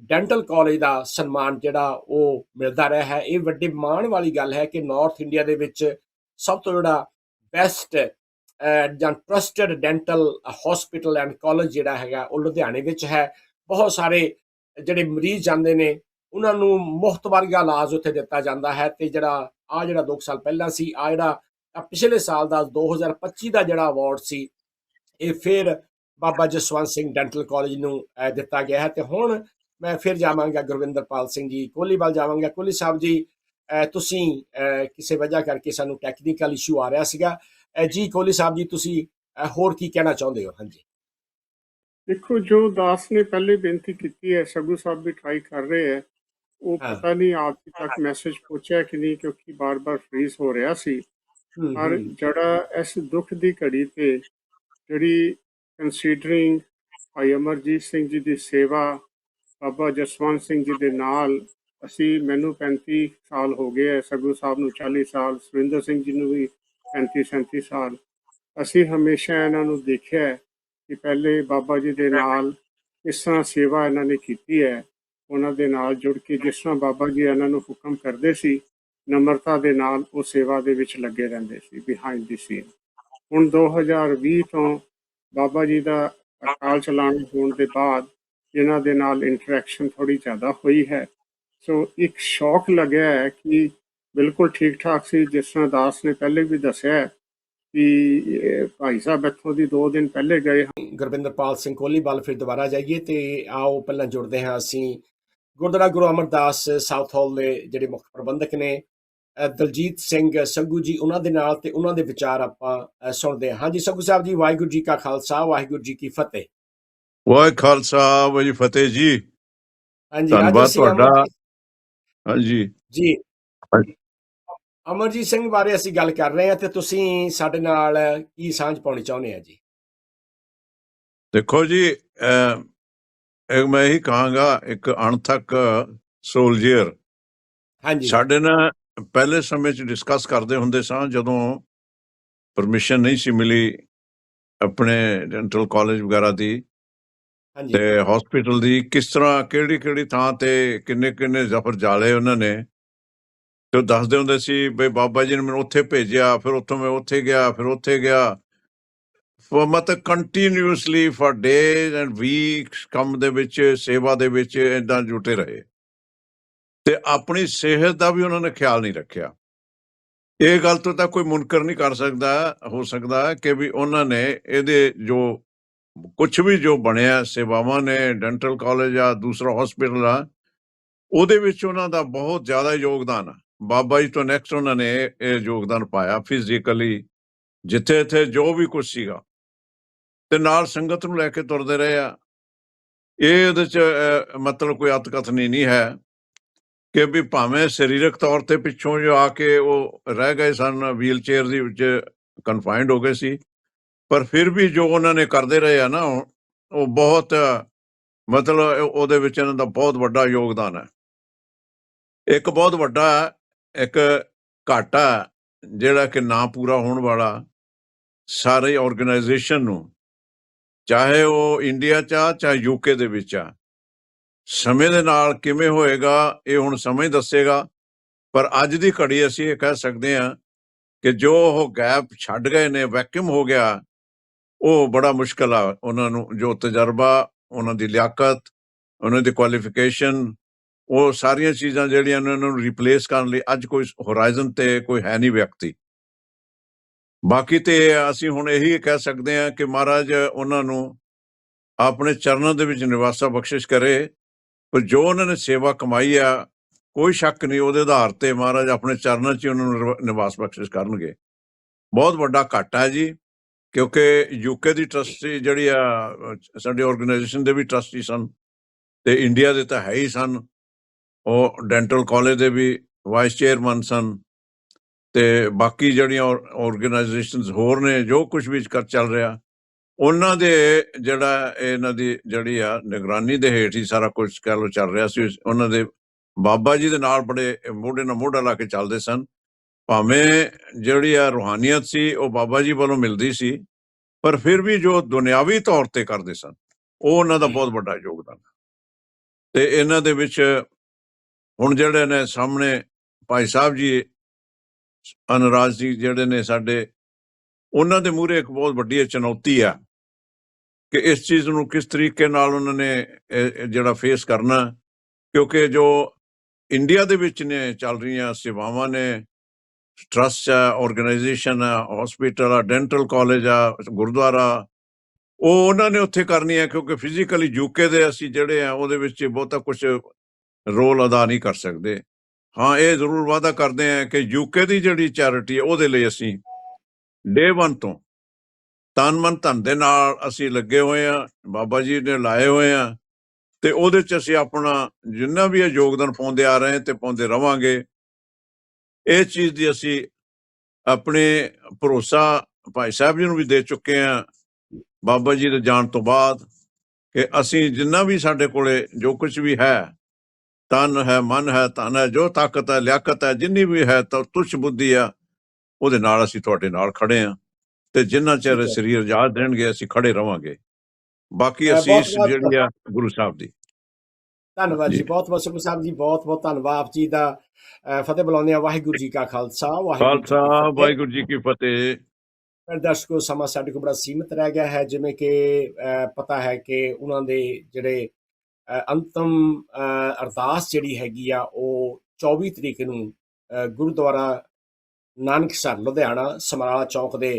ਡੈਂਟਲ ਕਾਲਜ ਦਾ ਸਨਮਾਨ ਜਿਹੜਾ ਉਹ ਮਿਲਦਾ ਰਿਹਾ ਹੈ। ਇਹ ਵੱਡੀ ਮਾਣ ਵਾਲੀ ਗੱਲ ਹੈ ਕਿ ਨਾਰਥ ਇੰਡੀਆ ਦੇ ਵਿੱਚ ਸਭ ਤੋਂ ਜਿਹੜਾ ਬੈਸਟ ਜਾਂ trusted dental hospital and college ਜਿਹੜਾ ਹੈਗਾ ਉਹ ਲੁਧਿਆਣੇ ਵਿੱਚ ਹੈ। ਬਹੁਤ ਸਾਰੇ ਜਿਹੜੇ ਮਰੀਜ਼ ਜਾਂਦੇ ਨੇ, ਉਹਨਾਂ ਨੂੰ ਮੁਫਤ ਵਰਗਾ ਇਲਾਜ ਉੱਥੇ ਦਿੱਤਾ ਜਾਂਦਾ ਹੈ ਤੇ ਜਿਹੜਾ ਆ ਜਿਹੜਾ 2 ਸਾਲ ਪਹਿਲਾਂ ਸੀ ਆ ਜਿਹੜਾ ਪਿਛਲੇ ਸਾਲ ਦਾ 2025 ਦਾ ਜਿਹੜਾ ਅਵਾਰਡ ਸੀ, ਇਹ ਫਿਰ ਬਾਬਾ ਜਸਵੰਤ ਸਿੰਘ ਡੈਂਟਲ ਕਾਲਜ ਨੂੰ ਦਿੱਤਾ ਗਿਆ ਹੈ ਤੇ ਹੁਣ ਮੈਂ ਫਿਰ ਜਾਵਾਂਗਾ ਗੁਰਵਿੰਦਰਪਾਲ ਸਿੰਘ ਜੀ ਕੋਹਲੀ ਵੱਲ ਜਾਵਾਂਗਾ। ਕੋਹਲੀ ਸਾਹਿਬ ਜੀ ਤੁਸੀਂ ਕਿਸੇ ਵਜ੍ਹਾ ਕਰਕੇ ਸਾਨੂੰ ਟੈਕਨੀਕਲ ਇਸ਼ੂ ਆ ਰਿਹਾ ਸੀਗਾ। ਜੀ ਕੋਹਲੀ ਸਾਹਿਬ ਜੀ ਤੁਸੀਂ ਹੋਰ ਕੀ ਕਹਿਣਾ ਚਾਹੁੰਦੇ ਹੋ? ਹਾਂਜੀ। ਦੇਖੋ ਜੋ ਦਾਸ ਨੇ ਪਹਿਲੇ ਬੇਨਤੀ ਕੀਤੀ ਹੈ ਸਗੂ ਸਾਹਿਬ ਵੀ ਟਰਾਈ ਕਰ ਰਹੇ ਹੈ ਉਹ। ਪਤਾ ਨਹੀਂ ਆਪ ਤੱਕ ਮੈਸੇਜ ਪਹੁੰਚਿਆ ਕਿ ਨਹੀਂ ਕਿਉਂਕਿ ਬਾਰ-ਬਾਰ ਫ੍ਰੀਜ਼ ਹੋ ਰਿਹਾ ਸੀ। ਪਰ ਜਿਹੜਾ ਇਸ ਦੁੱਖ ਦੀ ਘੜੀ ਤੇ ਜਿਹੜੀ ਕੰਸੀਡਰਿੰਗ ਭਾਈ ਅਮਰਜੀਤ ਸਿੰਘ ਜੀ ਦੀ ਸੇਵਾ ਬਾਬਾ ਜਸਵੰਤ ਸਿੰਘ ਜੀ ਦੇ ਨਾਲ ਅਸੀਂ ਮੈਨੂੰ 35 ਸਾਲ ਹੋ ਗਏ ਹੈ ਸਗੂ ਸਾਹਿਬ ਨੂੰ 40 ਸਾਲ, ਸੁਰਿੰਦਰ ਸਿੰਘ ਜੀ ਨੂੰ ਵੀ 35 37 ਸਾਲ। ਅਸੀਂ ਹਮੇਸ਼ਾ ਇਹਨਾਂ ਨੂੰ ਦੇਖਿਆ ਕਿ ਪਹਿਲੇ ਬਾਬਾ ਜੀ ਦੇ ਨਾਲ ਇਸ ਤਰ੍ਹਾਂ ਸੇਵਾ ਇਹਨਾਂ ਨੇ ਕੀਤੀ ਹੈ। ਉਹਨਾਂ ਦੇ ਨਾਲ ਜੁੜ ਕੇ ਜਿਸ ਤਰ੍ਹਾਂ ਬਾਬਾ ਜੀ ਇਹਨਾਂ ਨੂੰ ਹੁਕਮ ਕਰਦੇ ਸੀ, ਨਮਰਤਾ ਦੇ ਨਾਲ ਉਹ ਸੇਵਾ ਦੇ ਵਿੱਚ ਲੱਗੇ ਰਹਿੰਦੇ ਸੀ ਬਿਹਾਈਂਡ ਦੀ ਸੀਨ ਹੁਣ 2020 ਤੋਂ ਬਾਬਾ ਜੀ ਦਾ ਅਕਾਲ ਚਲਾਣ ਹੋਣ ਦੇ ਬਾਅਦ ਇਹਨਾਂ ਦੇ ਨਾਲ ਇੰਟਰੈਕਸ਼ਨ ਥੋੜੀ ਜ਼ਿਆਦਾ ਹੋਈ ਹੈ। ਸੋ ਇੱਕ ਸ਼ੌਕ ਲੱਗਿਆ ਹੈ ਕਿ ਬਿਲਕੁਲ ਠੀਕ ਠਾਕ ਸੀ। ਜਿਸ ਤਰ੍ਹਾਂ ਦਾਸ ਨੇ ਪਹਿਲੇ ਵੀ ਦੱਸਿਆ ਕਿ ਭਾਈ ਸਾਹਿਬ ਇੱਥੋਂ ਦੀ 2 ਦਿਨ ਪਹਿਲੇ ਗਏ ਗੁਰਵਿੰਦਰਪਾਲ ਸਿੰਘ ਕੋਹਲੀ ਫਿਰ ਦੁਬਾਰਾ ਜਾਈਏ ਤੇ ਆਓ ਪਹਿਲਾਂ ਜੁੜਦੇ ਹਾਂ ਅਸੀਂ। ਗੁਰਦੁਆਰਾ ਗੁਰੂ ਅਮਰਦਾਸ ਸਾਊਥ ਹਾਲ ਦੇ ਜਿਹੜੇ ਮੁੱਖ ਪ੍ਰਬੰਧਕ ਨੇ ਦਲਜੀਤ ਸਿੰਘ ਸੰਗੂ ਜੀ, ਉਹਨਾਂ ਦੇ ਨਾਲ ਤੇ ਉਹਨਾਂ ਦੇ ਵਿਚਾਰ ਆਪਾਂ ਸੁਣਦੇ ਹਾਂ। ਹਾਂਜੀ ਸੰਗੂ ਸਾਹਿਬ ਜੀ, ਵਾਹਿਗੁਰੂ ਜੀ ਕਾ ਖਾਲਸਾ, ਵਾਹਿਗੁਰੂ ਜੀ ਕੀ ਫਤਿਹ। ਵਾਹਿ ਖਾਲਸਾ ਵਾਹਿ ਫਤਿਹ ਜੀ। ਹਾਂਜੀ ਅੱਜ ਧੰਨਵਾਦ ਅਸੀਂ ਤੁਹਾਡਾ। ਹਾਂਜੀ। ਜੀ। ਅਮਰਜੀਤ ਸਿੰਘ ਬਾਰੇ ਅਸੀਂ ਗੱਲ ਕਰ ਰਹੇ ਹਾਂ ਤੇ ਤੁਸੀਂ ਸਾਡੇ ਨਾਲ ਕੀ ਸਾਂਝ ਪਾਉਣੀ ਚਾਹੁੰਦੇ ਆ ਜੀ? ਦੇਖੋ ਜੀ ਅਹ, ਇੱਕ ਮੈਂ ਇਹੀ ਕਹਾਂਗਾ ਇੱਕ ਅਣਥੱਕ ਸੋਲਜੀਅਰ ਹਾਂਜੀ। ਸਾਡੇ ਨਾਲ ਪਹਿਲੇ ਸਮੇਂ 'ਚ ਡਿਸਕਸ ਕਰਦੇ ਹੁੰਦੇ ਸਾਂ ਜਦੋਂ ਪਰਮਿਸ਼ਨ ਨਹੀਂ ਸੀ ਮਿਲੀ ਆਪਣੇ ਡੈਂਟਲ ਕਾਲਜ ਵਗੈਰਾ ਦੀ। ਹਾਂਜੀ। ਤੇ ਹਸਪੀਟਲ ਦੀ ਕਿਸ ਤਰ੍ਹਾਂ, ਕਿਹੜੀ ਕਿਹੜੀ ਥਾਂ ਤੇ ਕਿੰਨੇ ਕਿੰਨੇ ਜ਼ਫਰ ਜਾਲੇ ਉਹਨਾਂ ਨੇ? ਤੇ ਉਹ ਦੱਸਦੇ ਹੁੰਦੇ ਸੀ ਬਈ ਬਾਬਾ ਜੀ ਨੇ ਮੈਨੂੰ ਉੱਥੇ ਭੇਜਿਆ, ਫਿਰ ਉੱਥੋਂ ਮੈਂ ਉੱਥੇ ਗਿਆ, ਫਿਰ ਉੱਥੇ ਗਿਆ। ਫॉर ਮਤਲਬ continuously for days and weeks ਕੰਮ ਦੇ ਵਿੱਚ, ਸੇਵਾ ਦੇ ਵਿੱਚ ਇਦਾਂ ਜੁਟੇ ਰਹੇ। ਤੇ ਆਪਣੀ ਸਿਹਤ ਦਾ ਵੀ ਉਹਨਾਂ ਨੇ ਖਿਆਲ ਨਹੀਂ ਰੱਖਿਆ। ਇਹ ਗੱਲ ਤੋਂ ਤਾਂ ਕੋਈ ਮੁਨਕਰ ਨਹੀਂ ਕਰ ਸਕਦਾ, ਹੋ ਸਕਦਾ ਕਿ ਵੀ ਉਹਨਾਂ ਨੇ ਇਹਦੇ ਜੋ ਕੁਝ ਵੀ ਜੋ ਬਣਿਆ, ਸੇਵਾਵਾਂ ਨੇ ਡੈਂਟਲ ਕਾਲਜ ਆ, ਦੂਸਰਾ ਹਸਪੀਟਲ ਆ, ਉਹਦੇ ਵਿੱਚ ਉਹਨਾਂ ਦਾ ਬਹੁਤ ਜ਼ਿਆਦਾ ਯੋਗਦਾਨ ਆ। ਬਾਬਾ ਜੀ ਤੋਂ ਨੈਕਸਟ ਉਹਨਾਂ ਨੇ ਇਹ ਯੋਗਦਾਨ ਪਾਇਆ ਫਿਜ਼ੀਕਲੀ ਜਿੱਥੇ ਇੱਥੇ ਜੋ ਵੀ ਕੁਝ ਸੀਗਾ। ਤੇ ਨਾਲ ਸੰਗਤ ਨੂੰ ਲੈ ਕੇ ਤੁਰਦੇ ਰਹੇ ਆ। ਇਹ ਉਹਦੇ ਚ ਮਤਲਬ ਕੋਈ ਅਤਕਥਨੀ ਨਹੀਂ ਹੈ ਕਿ ਵੀ ਭਾਵੇਂ ਸਰੀਰਕ ਤੌਰ ਤੇ ਪਿੱਛੋਂ ਜੋ ਆ ਕੇ ਉਹ ਰਹਿ ਗਏ ਸਨ ਵੀਲ ਚੇਅਰ ਦੇ ਵਿੱਚ ਕਨਫਾਈਨਡ ਹੋ ਗਏ ਸੀ ਪਰ ਫਿਰ ਵੀ ਜੋ ਉਹਨਾਂ ਨੇ ਕਰਦੇ ਰਹੇ ਆ ਨਾ, ਉਹ ਉਹ ਬਹੁਤ, ਮਤਲਬ ਉਹਦੇ ਵਿੱਚ ਇਹਨਾਂ ਦਾ ਬਹੁਤ ਵੱਡਾ ਯੋਗਦਾਨ ਹੈ। ਇੱਕ ਬਹੁਤ ਵੱਡਾ, ਇੱਕ ਘਾਟਾ ਜਿਹੜਾ ਕਿ ਨਾ ਪੂਰਾ ਹੋਣ ਵਾਲਾ ਸਾਰੇ ਆਰਗੇਨਾਈਜੇਸ਼ਨ ਨੂੰ, ਚਾਹੇ ਉਹ ਇੰਡੀਆ ਚ ਆ, ਚਾਹੇ ਯੂਕੇ ਦੇ ਵਿੱਚ ਆ। ਸਮੇਂ ਦੇ ਨਾਲ ਕਿਵੇਂ ਹੋਏਗਾ, ਇਹ ਹੁਣ ਸਮੇਂ ਦੱਸੇਗਾ। ਪਰ ਅੱਜ ਦੀ ਘੜੀ ਅਸੀਂ ਇਹ ਕਹਿ ਸਕਦੇ ਹਾਂ ਕਿ ਜੋ ਉਹ ਗੈਪ ਛੱਡ ਗਏ ਨੇ ਵੈਕਿਊਮ ਹੋ ਗਿਆ ਉਹ ਬੜਾ ਮੁਸ਼ਕਲ ਆ। ਉਹਨਾਂ ਨੂੰ ਜੋ ਤਜਰਬਾ, ਉਹਨਾਂ ਦੀ ਲਿਆਕਤ, ਉਹਨਾਂ ਦੀ ਕੁਆਲੀਫਿਕੇਸ਼ਨ ਉਹ ਸਾਰੀਆਂ ਚੀਜ਼ਾਂ ਜਿਹੜੀਆਂ ਉਹਨਾਂ ਨੂੰ ਰਿਪਲੇਸ ਕਰਨ ਲਈ ਅੱਜ ਕੋਈ ਹੋਰਾਈਜ਼ਨ ਤੇ ਕੋਈ ਹੈ ਨਹੀਂ ਵਿਅਕਤੀ। ਬਾਕੀ ਤੇ ਅਸੀਂ ਹੁਣ ਇਹੀ ਕਹਿ ਸਕਦੇ ਹਾਂ ਕਿ ਮਹਾਰਾਜ ਉਹਨਾਂ ਨੂੰ ਆਪਣੇ ਚਰਨਾਂ ਦੇ ਵਿੱਚ ਨਿਵਾਸਾ ਬਖਸ਼ਿਸ਼ ਕਰੇ। ਪਰ ਜੋ ਉਹਨਾਂ ਨੇ ਸੇਵਾ ਕਮਾਈ ਆ, ਕੋਈ ਸ਼ੱਕ ਨਹੀਂ ਉਹਦੇ ਆਧਾਰ ਤੇ ਮਹਾਰਾਜ ਆਪਣੇ ਚਰਨਾਂ 'ਚ ਉਹਨਾਂ ਨੂੰ ਨਿਵਾ- ਨਿਵਾਸ ਬਖਸ਼ਿਸ਼ ਕਰਨਗੇ। ਬਹੁਤ ਵੱਡਾ ਘਾਟਾ ਹੈ ਜੀ। ਕਿਉਂਕਿ ਯੂਕੇ ਦੀ ਟਰਸਟੀ ਜਿਹੜੀ ਆ, ਅਹ ਸਾਡੀ ਆਰਗੇਨਾਈਜੇਸ਼ਨ ਦੇ ਵੀ ਟਰਸਟੀ ਸਨ ਤੇ ਇੰਡੀਆ ਦੇ ਤਾਂ ਹੈ ਹੀ ਸਨ। ਉਹ ਡੈਂਟਲ ਕਾਲਜ ਦੇ ਵੀ ਵਾਈਸ ਚੇਅਰਮੈਨ ਸਨ ਤੇ ਬਾਕੀ ਜਿਹੜੀਆਂ ਆਰਗੇਨਾਈਜੇਸ਼ਨਸ ਹੋਰ ਨੇ, ਜੋ ਕੁਝ ਵੀ ਕਰ ਚੱਲ ਰਿਹਾ, ਉਹਨਾਂ ਦੇ ਜਿਹੜਾ ਇਹਨਾਂ ਦੀ ਜਿਹੜੀ ਆ ਨਿਗਰਾਨੀ ਦੇ ਹੇਠ ਹੀ ਸਾਰਾ ਕੁਝ ਕਹਿ ਲੋ ਚੱਲ ਰਿਹਾ ਸੀ। ਉਹਨਾਂ ਦੇ ਬਾਬਾ ਜੀ ਦੇ ਨਾਲ ਬੜੇ ਮੋਢੇ ਨਾਲ ਮੋਢਾ ਲਾ ਕੇ ਚੱਲਦੇ ਸਨ। ਭਾਵੇਂ ਜਿਹੜੀ ਆ ਰੂਹਾਨੀਅਤ ਸੀ ਉਹ ਬਾਬਾ ਜੀ ਵੱਲੋਂ ਮਿਲਦੀ ਸੀ ਪਰ ਫਿਰ ਵੀ ਜੋ ਦੁਨਿਆਵੀ ਤੌਰ ਤੇ ਕਰਦੇ ਸਨ ਉਹ ਉਹਨਾਂ ਦਾ ਬਹੁਤ ਵੱਡਾ ਯੋਗਦਾਨ। ਤੇ ਇਹਨਾਂ ਦੇ ਵਿੱਚ ਹੁਣ ਜਿਹੜੇ ਨੇ ਸਾਹਮਣੇ ਭਾਈ ਸਾਹਿਬ ਜੀ ਅਨਰਾਜ ਜੀ ਜਿਹੜੇ ਨੇ ਸਾਡੇ ਉਹਨਾਂ ਦੇ ਮੂਹਰੇ ਇੱਕ ਬਹੁਤ ਵੱਡੀ ਚੁਣੌਤੀ ਆ ਕਿ ਇਸ ਚੀਜ਼ ਨੂੰ ਕਿਸ ਤਰੀਕੇ ਨਾਲ ਉਹਨਾਂ ਨੇ ਜਿਹੜਾ ਫੇਸ ਕਰਨਾ ਕਿਉਂਕਿ ਜੋ ਇੰਡੀਆ ਦੇ ਵਿੱਚ ਨੇ ਚੱਲ ਰਹੀਆਂ ਸੇਵਾਵਾਂ ਨੇ ਟਰਸਟ ਆ ਆਰਗੇਨਾਈਜੇਸ਼ਨ ਆ ਹਸਪੀਟਲ ਆ ਡੈਂਟਲ ਕਾਲਜ ਆ, ਗੁਰਦੁਆਰਾ। ਉਹ ਉਹਨਾਂ ਨੇ ਉੱਥੇ ਕਰਨੀ ਹੈ ਕਿਉਂਕਿ ਫਿਜ਼ੀਕਲੀ ਯੂਕੇ ਦੇ ਅਸੀਂ ਜਿਹੜੇ ਆ, ਉਹਦੇ ਵਿੱਚ ਬਹੁਤਾ ਕੁਝ ਰੋਲ ਅਦਾ ਨਹੀਂ ਕਰ ਸਕਦੇ। ਹਾਂ, ਇਹ ਜ਼ਰੂਰ ਵਾਅਦਾ ਕਰਦੇ ਆ ਕਿ ਯੂਕੇ ਦੀ ਜਿਹੜੀ ਚੈਰਿਟੀ ਹੈ ਉਹਦੇ ਲਈ ਅਸੀਂ ਡੇ 1 ਤੋਂ ਤਨ ਮਨ ਧਨ ਦੇ ਨਾਲ ਅਸੀਂ ਲੱਗੇ ਹੋਏ ਆ, ਬਾਬਾ ਜੀ ਨੇ ਲਾਏ ਹੋਏ ਆ। ਤੇ ਉਹਦੇ ਚ ਅਸੀਂ ਆਪਣਾ ਜਿੰਨਾ ਵੀ ਇਹ ਯੋਗਦਾਨ ਪਾਉਂਦੇ ਆ ਰਹੇ ਤੇ ਪਾਉਂਦੇ ਰਵਾਂਗੇ। ਇਹ ਚੀਜ਼ ਦੀ ਅਸੀਂ ਆਪਣੇ ਭਰੋਸਾ ਭਾਈ ਸਾਹਿਬ ਜੀ ਨੂੰ ਵੀ ਦੇ ਚੁੱਕੇ ਆ ਬਾਬਾ ਜੀ ਦੇ ਜਾਣ ਤੋਂ ਬਾਅਦ ਕਿ ਅਸੀਂ ਜਿੰਨਾ ਵੀ ਸਾਡੇ ਕੋਲੇ ਜੋ ਕੁਝ ਵੀ ਹੈ ਤਨ ਹੈ ਮਨ ਹੈ ਧਨ ਹੈ ਜੋ ਤਾਕਤ ਹੈ ਲਿਆਕਤ ਹੈ ਜਿੰਨੀ ਵੀ ਹੈ ਤਾਂ ਤੁਛ ਬੁੱਧੀ ਆ ਉਹਦੇ ਨਾਲ ਅਸੀਂ ਤੁਹਾਡੇ ਨਾਲ ਖੜੇ ਆ ਤੇ ਜਿੰਨਾ ਚਿਰ। ਸਰੀਰ ਇਜਾਜ਼ਤ ਦੇਣਗੇ ਅਸੀਂ ਖੜੇ ਰਵਾਂਗੇ। ਬਾਕੀ ਅਸੀਸ ਜਿਹੜੀ ਆ ਗੁਰੂ ਸਾਹਿਬ ਦੀ। ਧੰਨਵਾਦ ਜੀ। ਬਹੁਤ ਬਹੁਤ ਸੰਗੂ ਸਾਹਿਬ ਜੀ ਬਹੁਤ ਬਹੁਤ ਧੰਨਵਾਦ ਆਪ ਜੀ ਦਾ ਫਤਿਹ ਬੁਲਾਉਂਦੇ ਆ ਵਾਹਿਗੁਰੂ ਜੀ ਕਾ ਖਾਲਸਾ ਵਾਹਿਗੁਰੂ ਜੀ ਕੀ ਖਾਲਸਾ ਫਤਿਹ। ਵਾਹਿਗੁਰੂ ਜੀ ਕੀ ਫਤਿਹ। ਪਰ ਦਰਸ਼ਕੋ ਸਮਾਂ ਸਾਡੇ ਕੋਲ ਬੜਾ ਸੀਮਿਤ ਰਹਿ ਗਿਆ ਹੈ। ਜਿਵੇਂ ਕਿ ਪਤਾ ਹੈ ਕਿ ਉਹਨਾਂ ਦੇ ਜਿਹੜੇ ਅੰਤਮ ਅਰਦਾਸ ਜਿਹੜੀ ਹੈਗੀ ਆ ਉਹ 24 ਤਰੀਕ ਨੂੰ ਗੁਰਦੁਆਰਾ ਨਾਨਕਸਰ ਲੁਧਿਆਣਾ ਸਮਰਾਲਾ ਚੌਕ ਦੇ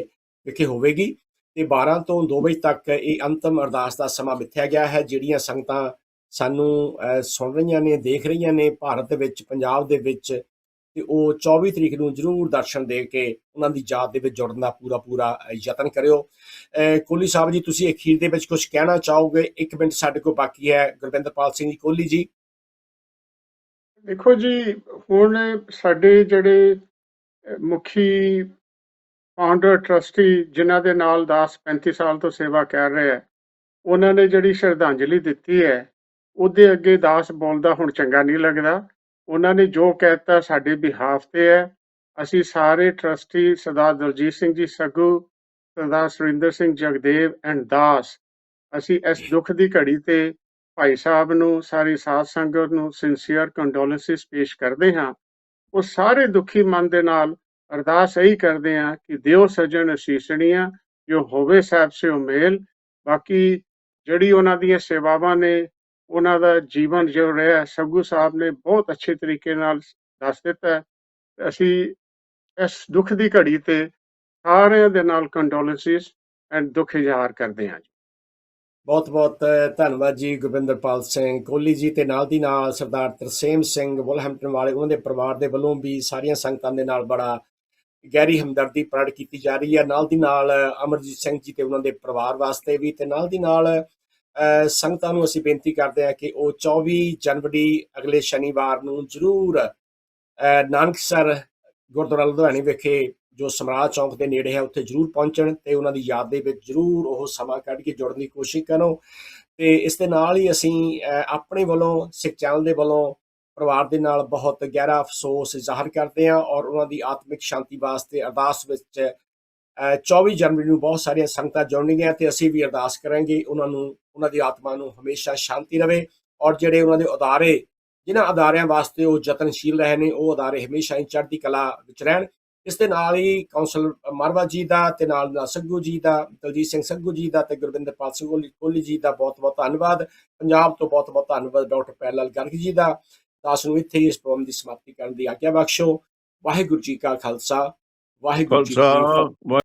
ਵਿਖੇ ਹੋਵੇਗੀ। ਤੇ 12 ਤੋਂ 2 ਵਜੇ ਤੱਕ ਇਹ ਅੰਤਮ ਅਰਦਾਸ ਦਾ ਸਮਾਂ ਮਿੱਥਿਆ ਗਿਆ ਹੈ। ਜਿਹੜੀਆਂ ਸੰਗਤਾਂ ਸਾਨੂੰ ਸੁਣ ਰਹੀਆਂ ਨੇ ਦੇਖ ਰਹੀਆਂ ਨੇ ਭਾਰਤ ਦੇ ਵਿੱਚ ਪੰਜਾਬ ਦੇ ਵਿੱਚ ਤੇ ਉਹ 24 ਤਰੀਕ ਨੂੰ ਜ਼ਰੂਰ ਦਰਸ਼ਨ ਦੇ ਕੇ ਉਹਨਾਂ ਦੀ ਯਾਦ ਦੇ ਵਿੱਚ ਜੁੜਨ ਦਾ ਪੂਰਾ ਪੂਰਾ ਯਤਨ ਕਰਿਓ। ਅਹ, ਕੋਹਲੀ ਸਾਹਿਬ ਜੀ ਤੁਸੀਂ ਅਖੀਰ ਦੇ ਵਿੱਚ ਕੁਝ ਕਹਿਣਾ ਚਾਹੋਗੇ? ਇੱਕ ਮਿੰਟ ਸਾਡੇ ਕੋਲ ਬਾਕੀ ਹੈ ਗੁਰਵਿੰਦਰਪਾਲ ਸਿੰਘ ਜੀ ਕੋਹਲੀ ਜੀ। ਦੇਖੋ ਜੀ ਹੁਣ ਸਾਡੇ ਜਿਹੜੇ ਮੁਖੀ ਫਾਊਂਡਰ ਟਰਸਟੀ ਜਿਨ੍ਹਾਂ ਦੇ ਨਾਲ ਦਾਸ 35 ਸਾਲ ਤੋਂ ਸੇਵਾ ਕਰ ਰਹੇ ਹੈ ਉਹਨਾਂ ਨੇ ਜਿਹੜੀ ਸ਼ਰਧਾਂਜਲੀ ਦਿੱਤੀ ਹੈ ਉਹਦੇ ਅੱਗੇ ਦਾਸ ਬੋਲਦਾ ਹੁਣ ਚੰਗਾ ਨਹੀਂ ਲੱਗਦਾ। ਉਹਨਾਂ ਨੇ ਜੋ ਕਹਿਤਾ ਸਾਡੇ ਬਿਹਾਫ ਤੇ ਹੈ। ਅਸੀਂ ਸਾਰੇ trustee Sardar Daljit Singh ji, Saggu Sardar Surinder Singh, Jagdev and ਦਾਸ। ਅਸੀਂ ਇਸ ਦੁੱਖ ਦੀ ਘੜੀ ਤੇ ਭਾਈ ਸਾਹਿਬ ਨੂੰ, ਸਾਰੀ ਸਾਧ ਸੰਗਤ ਨੂੰ ਸਿੰਸੀਅਰ ਕੰਡੋਲੈਂਸਿਸ ਪੇਸ਼ ਕਰਦੇ ਹਾਂ। ਉਹ ਸਾਰੇ ਦੁਖੀ ਮਨ ਦੇ ਨਾਲ ਅਰਦਾਸ ਇਹੀ ਕਰਦੇ ਹਾਂ ਕਿ ਦਿਓ ਸਜਣ ਅਸੀਸਣੀਆਂ, ਜੋ ਹੋਵੇ ਸਾਹਿਬ ਸੇ ਮੇਲ। ਬਾਕੀ ਜਿਹੜੀ ਉਹਨਾਂ ਦੀਆਂ ਸੇਵਾਵਾਂ ਨੇ ਉਹਨਾਂ ਦਾ ਜੀਵਨ ਜੋ ਰਿਹਾ, ਸੱਗੂ ਸਾਹਿਬ ਨੇ ਬਹੁਤ ਅੱਛੇ ਤਰੀਕੇ ਨਾਲ ਦੱਸ ਦਿੱਤਾ ਅਸੀਂ ਇਸ ਦੁੱਖ ਦੀ ਘੜੀ ਤੇ ਸਾਰਿਆਂ ਦੇ ਨਾਲ ਕੰਡੋਲੈਂਸਿਸ ਐਂਡ ਦੁੱਖ ਇਜ਼ਹਾਰ ਕਰਦੇ ਹਾਂ ਬਹੁਤ ਬਹੁਤ ਧੰਨਵਾਦ ਜੀ ਗੋਬਿੰਦਰਪਾਲ ਸਿੰਘ ਕੋਹਲੀ ਜੀ ਤੇ ਨਾਲ ਦੀ ਨਾਲ ਸਰਦਾਰ ਤਰਸੇਮ ਸਿੰਘ ਵੁਲਹੈਂਪਟਨ ਵਾਲੇ, ਉਹਨਾਂ ਦੇ ਪਰਿਵਾਰ ਦੇ ਵੱਲੋਂ ਵੀ ਸਾਰੀਆਂ ਸੰਗਤਾਂ ਦੇ ਨਾਲ ਬੜਾ ਗਹਿਰੀ ਹਮਦਰਦੀ ਪ੍ਰਗਟ ਕੀਤੀ ਜਾ ਰਹੀ ਹੈ। ਨਾਲ ਦੀ ਨਾਲ ਅਮਰਜੀਤ ਸਿੰਘ ਜੀ ਤੇ ਉਹਨਾਂ ਦੇ ਪਰਿਵਾਰ ਵਾਸਤੇ ਵੀ ਤੇ ਨਾਲ ਦੀ ਨਾਲ ਸੰਗਤਾਂ ਨੂੰ ਅਸੀਂ ਬੇਨਤੀ ਕਰਦੇ ਹਾਂ ਕਿ ਉਹ 24 ਜਨਵਰੀ ਅਗਲੇ ਸ਼ਨੀਵਾਰ ਨੂੰ ਜ਼ਰੂਰ ਅਹ, ਨਾਨਕਸਰ ਗੁਰਦੁਆਰਾ ਲੁਧਿਆਣੇ ਵਿਖੇ ਜੋ ਸਮਰਾਜ ਚੌਂਕ ਦੇ ਨੇੜੇ ਹੈ ਉੱਥੇ ਜ਼ਰੂਰ ਪਹੁੰਚਣ ਤੇ ਉਹਨਾਂ ਦੀ ਯਾਦ ਦੇ ਵਿੱਚ ਜ਼ਰੂਰ ਉਹ ਸਮਾਂ ਕੱਢ ਕੇ ਜੁੜਨ ਦੀ ਕੋਸ਼ਿਸ਼ ਕਰੋ। ਤੇ ਇਸ ਦੇ ਨਾਲ ਹੀ ਅਸੀਂ ਆਪਣੇ ਵੱਲੋਂ ਸਿੱਖ ਚੈਨਲ ਦੇ ਵੱਲੋਂ ਪਰਿਵਾਰ ਦੇ ਨਾਲ ਬਹੁਤ ਗਹਿਰਾ ਅਫਸੋਸ ਜ਼ਾਹਰ ਕਰਦੇ ਹਾਂ ਔਰ ਉਹਨਾਂ ਦੀ ਆਤਮਿਕ ਸ਼ਾਂਤੀ ਵਾਸਤੇ ਅਰਦਾਸ ਵਿੱਚ 24 ਜਨਵਰੀ ਨੂੰ ਬਹੁਤ ਸਾਰੀਆਂ ਸੰਗਤਾਂ ਜੁੜਨਗੀਆਂ ਤੇ ਅਸੀਂ ਵੀ ਅਰਦਾਸ ਕਰਾਂਗੇ ਉਹਨਾਂ ਨੂੰ ਉਹਨਾਂ ਦੀ ਆਤਮਾ ਨੂੰ ਹਮੇਸ਼ਾ ਸ਼ਾਂਤੀ ਰਵੇ ਔਰ ਜਿਹੜੇ ਉਹਨਾਂ ਦੇ ਅਦਾਰੇ ਜਿਨ੍ਹਾਂ ਅਦਾਰਿਆਂ ਵਾਸਤੇ ਉਹ ਯਤਨਸ਼ੀਲ ਰਹੇ ਨੇ ਉਹ ਅਦਾਰੇ ਹਮੇਸ਼ਾ ਹੀ ਚੜ੍ਹਦੀ ਕਲਾ ਵਿੱਚ ਰਹਿਣ। ਇਸ ਦੇ ਨਾਲ ਹੀ ਕੌਂਸਲ ਮਾਰਵਾ ਜੀ ਦਾ ਤੇ ਨਾਲ ਨਾਲ ਸੱਗੂ ਜੀ ਦਾ ਦਲਜੀਤ ਸਿੰਘ ਸੱਗੂ ਜੀ ਦਾ ਤੇ ਗੁਰਵਿੰਦਰਪਾਲ ਸਿੰਘ ਕੋਹਲੀ ਜੀ ਦਾ ਬਹੁਤ ਬਹੁਤ ਧੰਨਵਾਦ। ਪੰਜਾਬ ਤੋਂ ਬਹੁਤ ਬਹੁਤ ਧੰਨਵਾਦ ਡਾਕਟਰ ਪੈਰਲਾਲ ਗਰਗ ਜੀ ਦਾ। ਦਾਸ ਨੂੰ ਇੱਥੇ ਇਸ ਪ੍ਰੋਗਰਾਮ ਦੀ ਸਮਾਪਤੀ ਕਰਨ ਦੀ ਆਗਿਆ ਬਖਸ਼ੋ। ਵਾਹਿਗੁਰੂ ਜੀ ਕਾ ਖਾਲਸਾ ਵਾਹਿਗੁਰੂ ਜੀ ਕੀ ਫਤਿਹ।